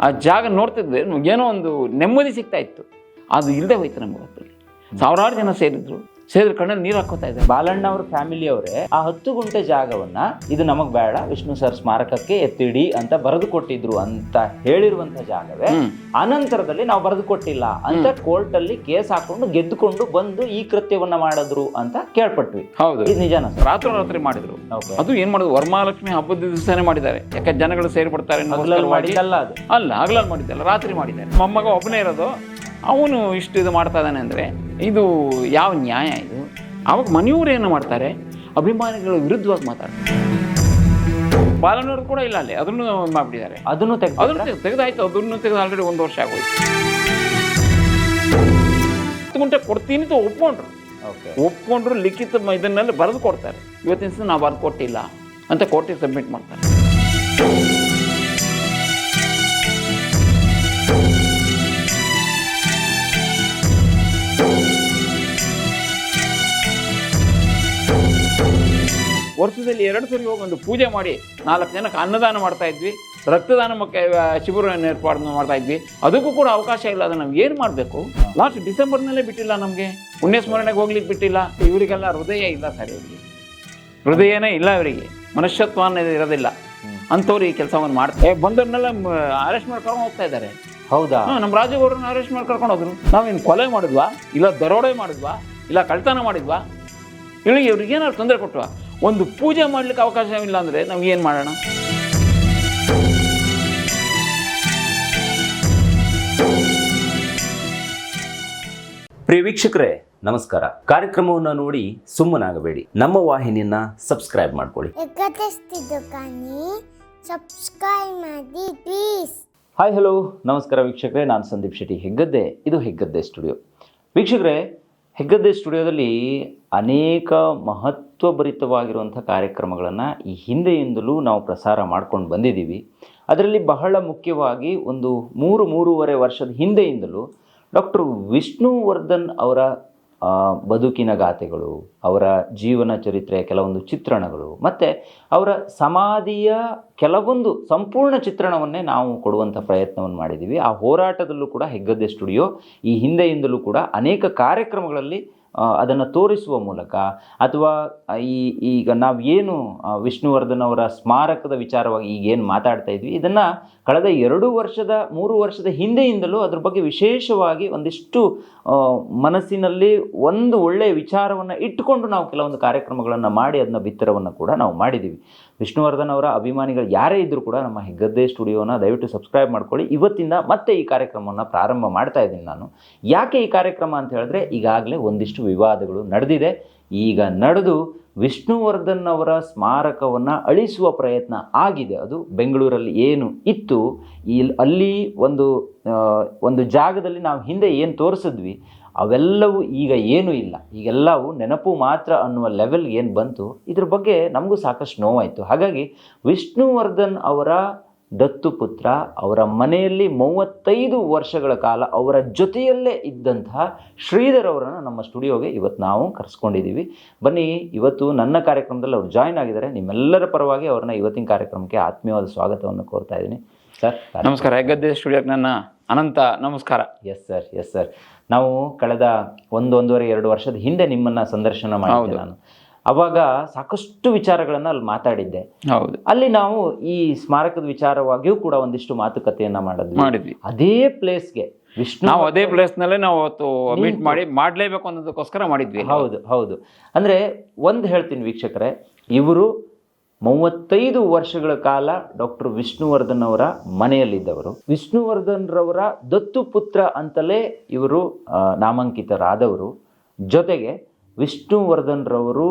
ಆ ಜಾಗ ನೋಡ್ತಿದ್ರೆ ಏನೋ ಒಂದು ನೆಮ್ಮದಿ ಸಿಗ್ತಾ ಇತ್ತು. ಅದು ಇಲ್ಲದೆ ಹೋಯ್ತು ನಮ್ಗೆ ಹೊತ್ತಲ್ಲಿ ಸಾವಿರಾರು ಜನ ಸೇರಿದ್ರು. ಸೇರಿದ್ರೆ ಕಣ್ಣಲ್ಲಿ ನೀರು ಹಾಕೋತಾ ಇದೆ ಬಾಲಣ್ಣ ಅವ್ರ ಫ್ಯಾಮಿಲಿ ಅವರೇ ಆ ಹತ್ತು ಗುಂಟೆ ಜಾಗವನ್ನ ಇದು ನಮಗ್ ಬೇಡ ವಿಷ್ಣು ಸರ್ ಸ್ಮಾರಕಕ್ಕೆ ಎತ್ತಿಡಿ ಅಂತ ಬರೆದು ಕೊಟ್ಟಿದ್ರು ಅಂತ ಹೇಳಿರುವಂತ ಜಾಗವೇ. ಅನಂತರದಲ್ಲಿ ನಾವು ಬರೆದು ಕೊಟ್ಟಿಲ್ಲ ಅಂತ ಕೋರ್ಟ್ ಅಲ್ಲಿ ಕೇಸ್ ಹಾಕೊಂಡು ಗೆದ್ದುಕೊಂಡು ಬಂದು ಈ ಕೃತ್ಯವನ್ನ ಮಾಡಿದ್ರು ಅಂತ ಕೇಳ್ಪಟ್ವಿ. ಹೌದು. ಇದು ನಿಜಾನ ಸರ್? ರಾತ್ರೋರಾತ್ರಿ ಮಾಡಿದ್ರು. ಅದು ಏನ್ ಮಾಡುದು ವರಮಹಾಲಕ್ಷ್ಮಿ ಹಬ್ಬದ ದಿವಸನೇ ಮಾಡಿದ್ದಾರೆ. ಯಾಕೆ ಜನಗಳು ಸೇರ್ಪಡ್ತಾರೆ ಅಲ್ಲ ಹಗಲಲ್ಲಿ ಮಾಡಿದ್ದಲ್ಲ ರಾತ್ರಿ ಮಾಡಿದ್ದಾರೆ. ಮೊಮ್ಮಗ ಒಬ್ಬನೇ ಇರೋದು ಅವನು ಇಷ್ಟು ಇದು ಮಾಡ್ತಾ ಇದ್ದಾನೆ ಅಂದರೆ ಇದು ಯಾವ ನ್ಯಾಯ ಇದು? ಅವಾಗ ಮನೆಯವರು ಏನು ಮಾಡ್ತಾರೆ? ಅಭಿಮಾನಿಗಳ ವಿರುದ್ಧವಾಗಿ ಮಾತಾಡ್ತಾರೆ. ಬಾಲನವರು ಕೂಡ ಇಲ್ಲ ಅಲ್ಲಿ. ಅದನ್ನು ಮಾಡಿದ್ದಾರೆ ಅದನ್ನು ತೆಗ್ದು ಅದನ್ನು ತೆಗೆದಾಯ್ತು. ಅದನ್ನು ತೆಗೆದು ಆಲ್ರೆಡಿ ಒಂದು ವರ್ಷ ಆಗೋಯ್ತು. ಹತ್ತು ಗುಂಟೆ ಕೊಡ್ತೀನಿ ಅಂತ ಒಪ್ಕೊಂಡ್ರು. ಒಪ್ಕೊಂಡ್ರು ಲಿಖಿತ ಇದನ್ನೆಲ್ಲ ಬರೆದು ಕೊಡ್ತಾರೆ. ಇವತ್ತಿನ ದಿವಸ ನಾವು ಬರೆದು ಕೊಟ್ಟಿಲ್ಲ ಅಂತ ಕೋರ್ಟಿಗೆ ಸಬ್ಮಿಟ್ ಮಾಡ್ತಾರೆ. ವರ್ಷದಲ್ಲಿ ಎರಡು ಸರಿ ಹೋಗಿ ಒಂದು ಪೂಜೆ ಮಾಡಿ ನಾಲ್ಕು ಜನಕ್ಕೆ ಅನ್ನದಾನ ಮಾಡ್ತಾ ಇದ್ವಿ. ರಕ್ತದಾನ ಶಿಬಿರವನ್ನು ಏರ್ಪಾಡು ಮಾಡ್ತಾ ಇದ್ವಿ. ಅದಕ್ಕೂ ಕೂಡ ಅವಕಾಶ ಇಲ್ಲ ಅದನ್ನು ನಾವು ಏನು ಮಾಡಬೇಕು? ಲಾಸ್ಟ್ ಡಿಸೆಂಬರ್ನಲ್ಲೇ ಬಿಟ್ಟಿಲ್ಲ ನಮಗೆ. ಪುಣ್ಯ ಸ್ಮರಣೆಗೆ ಹೋಗ್ಲಿಕ್ಕೆ ಬಿಟ್ಟಿಲ್ಲ. ಇವರಿಗೆಲ್ಲ ಹೃದಯ ಇಲ್ಲ ಸರಿ ಇವರಿಗೆ. ಹೃದಯನೇ ಇಲ್ಲ ಇವರಿಗೆ. ಮನುಷ್ಯತ್ವ ಅನ್ನೋದು ಇರೋದಿಲ್ಲ. ಅಂಥವ್ರು ಈ ಕೆಲಸವನ್ನು ಮಾಡ್ತಾರೆ ಬಂದವ್ರನ್ನೆಲ್ಲ ಅರೆಸ್ಟ್ ಮಾಡಿ ಕರ್ಕೊಂಡು ಹೋಗ್ತಾ ಇದ್ದಾರೆ. ಹೌದಾ? ನಮ್ಮ ರಾಜಗೌಡ್ರನ್ನ ಅರೆಸ್ಟ್ ಮಾಡಿ ಕರ್ಕೊಂಡು ಹೋದ್ರು. ನಾವೇನು ಕೊಲೆ ಮಾಡಿದ್ವಾ? ಇಲ್ಲ ದರೋಡೆ ಮಾಡಿದ್ವಾ? ಇಲ್ಲ ಕಳ್ತನ ಮಾಡಿದ್ವಾ? ಇವರಿಗೆ ಇವ್ರಿಗೆ ಏನಾದ್ರು ತೊಂದರೆ ಕೊಟ್ಟವಾ ಒಂದು ಪೂಜೆ ಮಾಡಲಿಕ್ಕೆ ಅವಕಾಶ ಇಲ್ಲ ಅಂದರೆ ನಾವು ಏನು ಮಾಡೋಣ? ಪ್ರಿಯ ವೀಕ್ಷಕರೇ ನಮಸ್ಕಾರ. ಕಾರ್ಯಕ್ರಮವನ್ನು ನೋಡಿ ಸುಮ್ಮನಾಗಬೇಡಿ. ನಮ್ಮ ವಾಹಿನಿಯನ್ನ ಸಬ್ಸ್ಕ್ರೈಬ್ ಮಾಡ್ಕೊಳ್ಳಿ. ಎಕತೆಸ್ತಿದ್ದು ಕಾನಿ ಸಬ್ಸ್ಕ್ರೈಬ್ ಮಾಡಿ ಪ್ಲೀಸ್ ಹಾಯ್ ಹಲೋ ನಮಸ್ಕಾರ ವೀಕ್ಷಕರೇ ನಾನು ಸಂದೀಪ್ ಶೆಟ್ಟಿ ಹೆಗ್ಗದ್ದೆ. ಇದು ಹೆಗ್ಗದ್ದೆ ಸ್ಟುಡಿಯೋ. ವೀಕ್ಷಕರೇ ಹೆಗ್ಗದ್ದೆ ಸ್ಟುಡಿಯೋದಲ್ಲಿ ಅನೇಕ ಮಹತ್ವಭರಿತವಾಗಿರುವಂಥ ಕಾರ್ಯಕ್ರಮಗಳನ್ನು ಈ ಹಿಂದೆಯಿಂದಲೂ ನಾವು ಪ್ರಸಾರ ಮಾಡ್ಕೊಂಡು ಬಂದಿದ್ದೀವಿ. ಅದರಲ್ಲಿ ಬಹಳ ಮುಖ್ಯವಾಗಿ ಒಂದು ಮೂರು ಮೂರುವರೆ ವರ್ಷದ ಹಿಂದೆಯಿಂದಲೂ ಡಾಕ್ಟರ್ ವಿಷ್ಣುವರ್ಧನ್ ಅವರ ಬದುಕಿನ ಗಾಥೆಗಳು ಅವರ ಜೀವನ ಚರಿತ್ರೆಯ ಕೆಲವೊಂದು ಚಿತ್ರಣಗಳು, ಮತ್ತು ಅವರ ಸಮಾಧಿಯ ಕೆಲವೊಂದು ಸಂಪೂರ್ಣ ಚಿತ್ರಣವನ್ನೇ ನಾವು ಕೊಡುವಂಥ ಪ್ರಯತ್ನವನ್ನು ಮಾಡಿದ್ದೀವಿ. ಆ ಹೋರಾಟದಲ್ಲೂ ಕೂಡ ಹೆಗ್ಗದ್ದೆ ಸ್ಟುಡಿಯೋ, ಈ ಹಿಂದೆಯಿಂದಲೂ ಕೂಡ ಅನೇಕ ಕಾರ್ಯಕ್ರಮಗಳಲ್ಲಿ ಅದನ್ನು ತೋರಿಸುವ ಮೂಲಕ ಅಥವಾ ಈ, ಈಗ ನಾವು ಏನು ವಿಷ್ಣುವರ್ಧನ್ ಅವರ ಸ್ಮಾರಕದ ವಿಚಾರವಾಗಿ ಈಗ ಏನು ಮಾತಾಡ್ತಾ ಇದ್ವಿ, ಇದನ್ನು ಕಳೆದ ಎರಡು ವರ್ಷದ, ಮೂರು ವರ್ಷದ ಹಿಂದೆಯಿಂದಲೂ ಅದ್ರ ಬಗ್ಗೆ ವಿಶೇಷವಾಗಿ ಒಂದಿಷ್ಟು ಮನಸ್ಸಿನಲ್ಲಿ ಒಂದು ಒಳ್ಳೆಯ ವಿಚಾರವನ್ನು ಇಟ್ಟುಕೊಂಡು ನಾವು ಕೆಲವೊಂದು ಕಾರ್ಯಕ್ರಮಗಳನ್ನು ಮಾಡಿ ಅದನ್ನ ಬಿತ್ತರವನ್ನು ಕೂಡ ನಾವು ಮಾಡಿದ್ದೀವಿ ವಿಷ್ಣುವರ್ಧನ್ ಅವರ ಅಭಿಮಾನಿಗಳು ಯಾರೇ ಇದ್ದರೂ ಕೂಡ ನಮ್ಮ ಹೆಗ್ಗದ್ದೆ ಸ್ಟುಡಿಯೋನ ದಯವಿಟ್ಟು ಸಬ್ಸ್ಕ್ರೈಬ್ ಮಾಡ್ಕೊಳ್ಳಿ. ಇವತ್ತಿಂದ ಮತ್ತೆ ಈ ಕಾರ್ಯಕ್ರಮವನ್ನು ಪ್ರಾರಂಭ ಮಾಡ್ತಾ ಇದ್ದೀನಿ ನಾನು. ಯಾಕೆ ಈ ಕಾರ್ಯಕ್ರಮ ಅಂತ ಹೇಳಿದ್ರೆ ಈಗಾಗಲೇ ಒಂದಿಷ್ಟು ವಿವಾದಗಳು ನಡೆದಿದೆ. ಈಗ ನಡೆದು ವಿಷ್ಣುವರ್ಧನ್ ಅವರ ಸ್ಮಾರಕವನ್ನು ಅಳಿಸುವ ಪ್ರಯತ್ನ ಆಗಿದೆ. ಅದು ಬೆಂಗಳೂರಲ್ಲಿ ಏನು ಇತ್ತು ಇಲ್ಲಿ ಅಲ್ಲಿ ಒಂದು ಒಂದು ಜಾಗದಲ್ಲಿ ನಾವು ಹಿಂದೆ ಏನು ತೋರಿಸಿದ್ವಿ ಅವೆಲ್ಲವೂ ಈಗ ಏನೂ ಇಲ್ಲ. ಈಗೆಲ್ಲವೂ ನೆನಪು ಮಾತ್ರ ಅನ್ನುವ ಲೆವೆಲ್ ಏನು ಬಂತು ಇದ್ರ ಬಗ್ಗೆ ನಮಗೂ ಸಾಕಷ್ಟು ನೋವಾಯಿತು. ಹಾಗಾಗಿ ವಿಷ್ಣುವರ್ಧನ್ ಅವರ ದತ್ತುಪುತ್ರ ಅವರ ಮನೆಯಲ್ಲಿ ಮೂವತ್ತೈದು ವರ್ಷಗಳ ಕಾಲ ಅವರ ಜೊತೆಯಲ್ಲೇ ಇದ್ದಂತಹ ಶ್ರೀಧರ್ ಅವರನ್ನು ನಮ್ಮ ಸ್ಟುಡಿಯೋಗೆ ಇವತ್ತು ನಾವು ಕರೆಸ್ಕೊಂಡಿದ್ದೀವಿ. ಬನ್ನಿ ಇವತ್ತು ನನ್ನ ಕಾರ್ಯಕ್ರಮದಲ್ಲಿ ಅವ್ರು ಜಾಯ್ನ್ ಆಗಿದ್ದಾರೆ. ನಿಮ್ಮೆಲ್ಲರ ಪರವಾಗಿ ಅವ್ರನ್ನ ಇವತ್ತಿನ ಕಾರ್ಯಕ್ರಮಕ್ಕೆ ಆತ್ಮೀಯವಾದ ಸ್ವಾಗತವನ್ನು ಕೋರ್ತಾ ಇದ್ದೀನಿ. ಸರ್ ನಮಸ್ಕಾರ. ಹೆಗ್ಗದ್ದೆ ಸ್ಟುಡಿಯೋಕ್ಕೆ ನನ್ನ ಅನಂತ ನಮಸ್ಕಾರ. ಎಸ್ ಸರ್ ಎಸ್ ಸರ್ ನಾವು ಕಳೆದ ಒಂದು ಒಂದೂವರೆ ಎರಡು ವರ್ಷದ ಹಿಂದೆ ನಿಮ್ಮನ್ನ ಸಂದರ್ಶನ ಮಾಡಿದ್ದೆ ನಾನು. ಅವಾಗ ಸಾಕಷ್ಟು ವಿಚಾರಗಳನ್ನ ಅಲ್ಲಿ ಮಾತಾಡಿದ್ದೆ. ಹೌದು. ಅಲ್ಲಿ ನಾವು ಈ ಸ್ಮಾರಕದ ವಿಚಾರವಾಗಿಯೂ ಕೂಡ ಒಂದಿಷ್ಟು ಮಾತುಕತೆಯನ್ನ ಮಾಡಿದ್ವಿ. ಮಾಡಿದ್ವಿ. ಅದೇ ಪ್ಲೇಸ್ಗೆ ವಿಷ್ಣು ನಾವು ಅದೇ ಪ್ಲೇಸ್ನಲ್ಲೇ ನಾವು ಅವತ್ತು ಮೀಟ್ ಮಾಡಿ ಮಾಡಲೇಬೇಕು ಅನ್ನೋದಕ್ಕೋಸ್ಕರ ಮಾಡಿದ್ವಿ ಹೌದು ಹೌದು. ಅಂದ್ರೆ ಒಂದು ಹೇಳ್ತೀನಿ ವೀಕ್ಷಕರೇ ಇವರು ಮೂವತ್ತೈದು ವರ್ಷಗಳ ಕಾಲ ಡಾಕ್ಟರ್ ವಿಷ್ಣುವರ್ಧನ್ ಅವರ ಮನೆಯಲ್ಲಿದ್ದವರು. ವಿಷ್ಣುವರ್ಧನ್ ರವರ ದತ್ತು ಪುತ್ರ ಅಂತಲೇ ಇವರು ನಾಮಾಂಕಿತರಾದವರು. ಜೊತೆಗೆ ವಿಷ್ಣುವರ್ಧನ್ ರವರು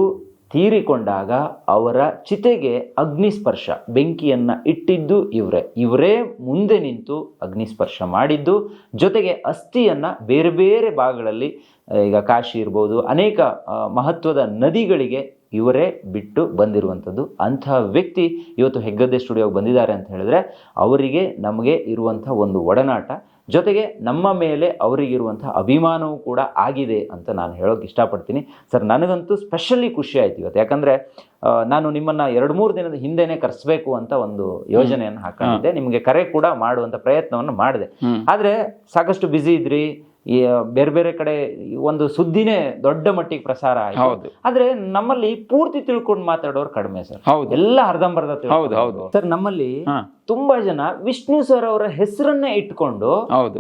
ತೀರಿಕೊಂಡಾಗ ಅವರ ಚಿತೆಗೆ ಅಗ್ನಿಸ್ಪರ್ಶ, ಬೆಂಕಿಯನ್ನು ಇಟ್ಟಿದ್ದು ಇವರೇ. ಇವರೇ ಮುಂದೆ ನಿಂತು ಅಗ್ನಿಸ್ಪರ್ಶ ಮಾಡಿದ್ದು. ಜೊತೆಗೆ ಅಸ್ಥಿಯನ್ನು ಬೇರೆ ಬೇರೆ ಭಾಗಗಳಲ್ಲಿ ಈಗ ಕಾಶಿ ಇರ್ಬೋದು, ಅನೇಕ ಮಹತ್ವದ ನದಿಗಳಿಗೆ ಇವರೇ ಬಿಟ್ಟು ಬಂದಿರುವಂಥದ್ದು. ಅಂತಹ ವ್ಯಕ್ತಿ ಇವತ್ತು ಹೆಗ್ಗದ್ದೆ ಸ್ಟುಡಿಯೋಗೆ ಬಂದಿದ್ದಾರೆ ಅಂತ ಹೇಳಿದ್ರೆ ಅವರಿಗೆ ನಮಗೆ ಇರುವಂಥ ಒಂದು ಒಡನಾಟ. ಜೊತೆಗೆ ನಮ್ಮ ಮೇಲೆ ಅವರಿಗಿರುವಂಥ ಅಭಿಮಾನವೂ ಕೂಡ ಆಗಿದೆ ಅಂತ ನಾನು ಹೇಳೋಕೆ ಇಷ್ಟಪಡ್ತೀನಿ. ಸರ್ ನನಗಂತೂ ಸ್ಪೆಷಲಿ ಖುಷಿ ಆಯ್ತು ಇವತ್ತು. ಯಾಕಂದರೆ ನಾನು ನಿಮ್ಮನ್ನು ಎರಡು ಮೂರು ದಿನದ ಹಿಂದೆನೆ ಕರೆಸಬೇಕು ಅಂತ ಒಂದು ಯೋಜನೆಯನ್ನು ಹಾಕೊಂಡಿದ್ದೆ. ನಿಮಗೆ ಕರೆ ಕೂಡ ಮಾಡುವಂಥ ಪ್ರಯತ್ನವನ್ನು ಮಾಡಿದೆ. ಆದರೆ ಸಾಕಷ್ಟು ಬ್ಯುಸಿ ಇದ್ರಿ ಈ ಬೇರೆ ಬೇರೆ ಕಡೆ ಒಂದು ಸುದ್ದಿನೇ ದೊಡ್ಡ ಮಟ್ಟಿಗೆ ಪ್ರಸಾರ ಆಯ್ತು. ಆದ್ರೆ ನಮ್ಮಲ್ಲಿ ಪೂರ್ತಿ ತಿಳ್ಕೊಂಡು ಮಾತಾಡೋರು ಕಡಿಮೆ ಸರ್ ಹೌದು. ಎಲ್ಲ ಅರ್ಧಂಬರ್ಧ ಹೌದು, ಹೌದು. ಸರ್ ನಮ್ಮಲ್ಲಿ. ತುಂಬಾ ಜನ ವಿಷ್ಣು ಸರ್ ಅವರ ಹೆಸರನ್ನೇ ಇಟ್ಕೊಂಡು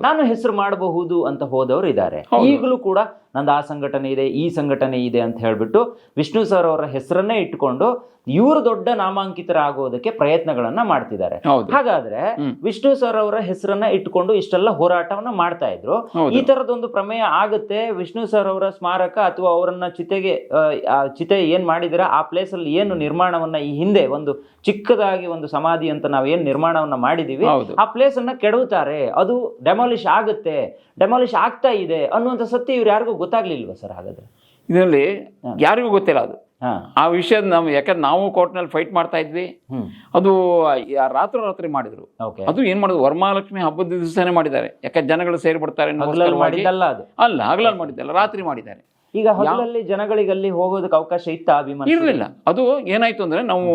ನಾನು ಹೆಸರು ಮಾಡಬಹುದು ಅಂತ ಹೋದವರು ಇದ್ದಾರೆ. ಈಗಲೂ ಕೂಡ ನಂದು ಆ ಸಂಘಟನೆ ಇದೆ ಈ ಸಂಘಟನೆ ಇದೆ ಅಂತ ಹೇಳ್ಬಿಟ್ಟು ವಿಷ್ಣು ಸರ್ ಅವರ ಹೆಸರನ್ನೇ ಇಟ್ಕೊಂಡು ಇವರು ದೊಡ್ಡ ನಾಮಾಂಕಿತರಾಗೋದಕ್ಕೆ ಪ್ರಯತ್ನಗಳನ್ನ ಮಾಡ್ತಿದ್ದಾರೆ. ಹಾಗಾದ್ರೆ. ವಿಷ್ಣು ಸರ್ ಅವರ ಹೆಸರನ್ನ ಇಟ್ಕೊಂಡು ಇಷ್ಟೆಲ್ಲ ಹೋರಾಟವನ್ನ ಮಾಡ್ತಾ ಇದ್ರು. ಈ ತರದೊಂದು ಪ್ರಮೇಯ ಆಗುತ್ತೆ ವಿಷ್ಣು ಸರ್ ಅವರ ಸ್ಮಾರಕ ಅಥವಾ ಅವರನ್ನ ಚಿತೆಗೆ ಚಿತೆ ಏನ್ ಮಾಡಿದಿರ ಆ ಪ್ಲೇಸ್ ಅಲ್ಲಿ ಏನು ನಿರ್ಮಾಣವನ್ನ ಈ ಹಿಂದೆ ಒಂದು ಚಿಕ್ಕದಾಗಿ ಒಂದು ಸಮಾಧಿ ಅಂತ ನಾವು ಏನ್ ನಿರ್ಮಾಣವನ್ನ ಮಾಡಿದೀವಿ. ಆ ಪ್ಲೇಸ್ ಅನ್ನ ಕೆಡವುತ್ತಾರೆ. ಅದು ಡೆಮಾಲಿಷ್ ಆಗುತ್ತೆ. ಡೆಮಾಲಿಷ್ ಆಗ್ತಾ ಇದೆ ಅನ್ನುವಂಥ ಸತ್ಯ ಇವ್ರು ಯಾರಿಗೂ ಗೊತ್ತಾಗ್ಲಿಲ್ವಾ ಸರ್ ಹಾಗಾದ್ರೆ? ಇದರಲ್ಲಿ ಯಾರಿಗೂ ಗೊತ್ತಿಲ್ಲ ಅದು. ಆ ವಿಷಯದ ನಾವು ಯಾಕಂದ್ರೆ ನಾವು ಕೋರ್ಟ್ನಲ್ಲಿ ಫೈಟ್ ಮಾಡ್ತಾ ಇದ್ವಿ. ಅದು ರಾತ್ರಿ ರಾತ್ರಿ ಮಾಡಿದ್ರು. ಅದು ಏನ್ ಮಾಡುದು? ವರಮಹಾಲಕ್ಷ್ಮಿ ಹಬ್ಬದ ದಿವಸನೇ ಮಾಡಿದ್ದಾರೆ. ಯಾಕಂದ್ರೆ ಜನಗಳು ಸೇರ್ಬಿಡ್ತಾರೆ ಅಲ್ಲ ಹಗಲಲ್ಲಿ ಮಾಡಿದ್ದಲ್ಲ ರಾತ್ರಿ ಮಾಡಿದ್ದಾರೆ. ಈಗ ಹಗಲಲ್ಲಿ ಜನಗಳಿಗೆ ಅಲ್ಲಿ ಹೋಗೋದಕ್ಕೆ ಅವಕಾಶ ಇತ್ತ ಅಭಿಮಾನ ಇರಲಿಲ್ಲ. ಅದು ಏನಾಯ್ತು ಅಂದ್ರೆ ನಾವು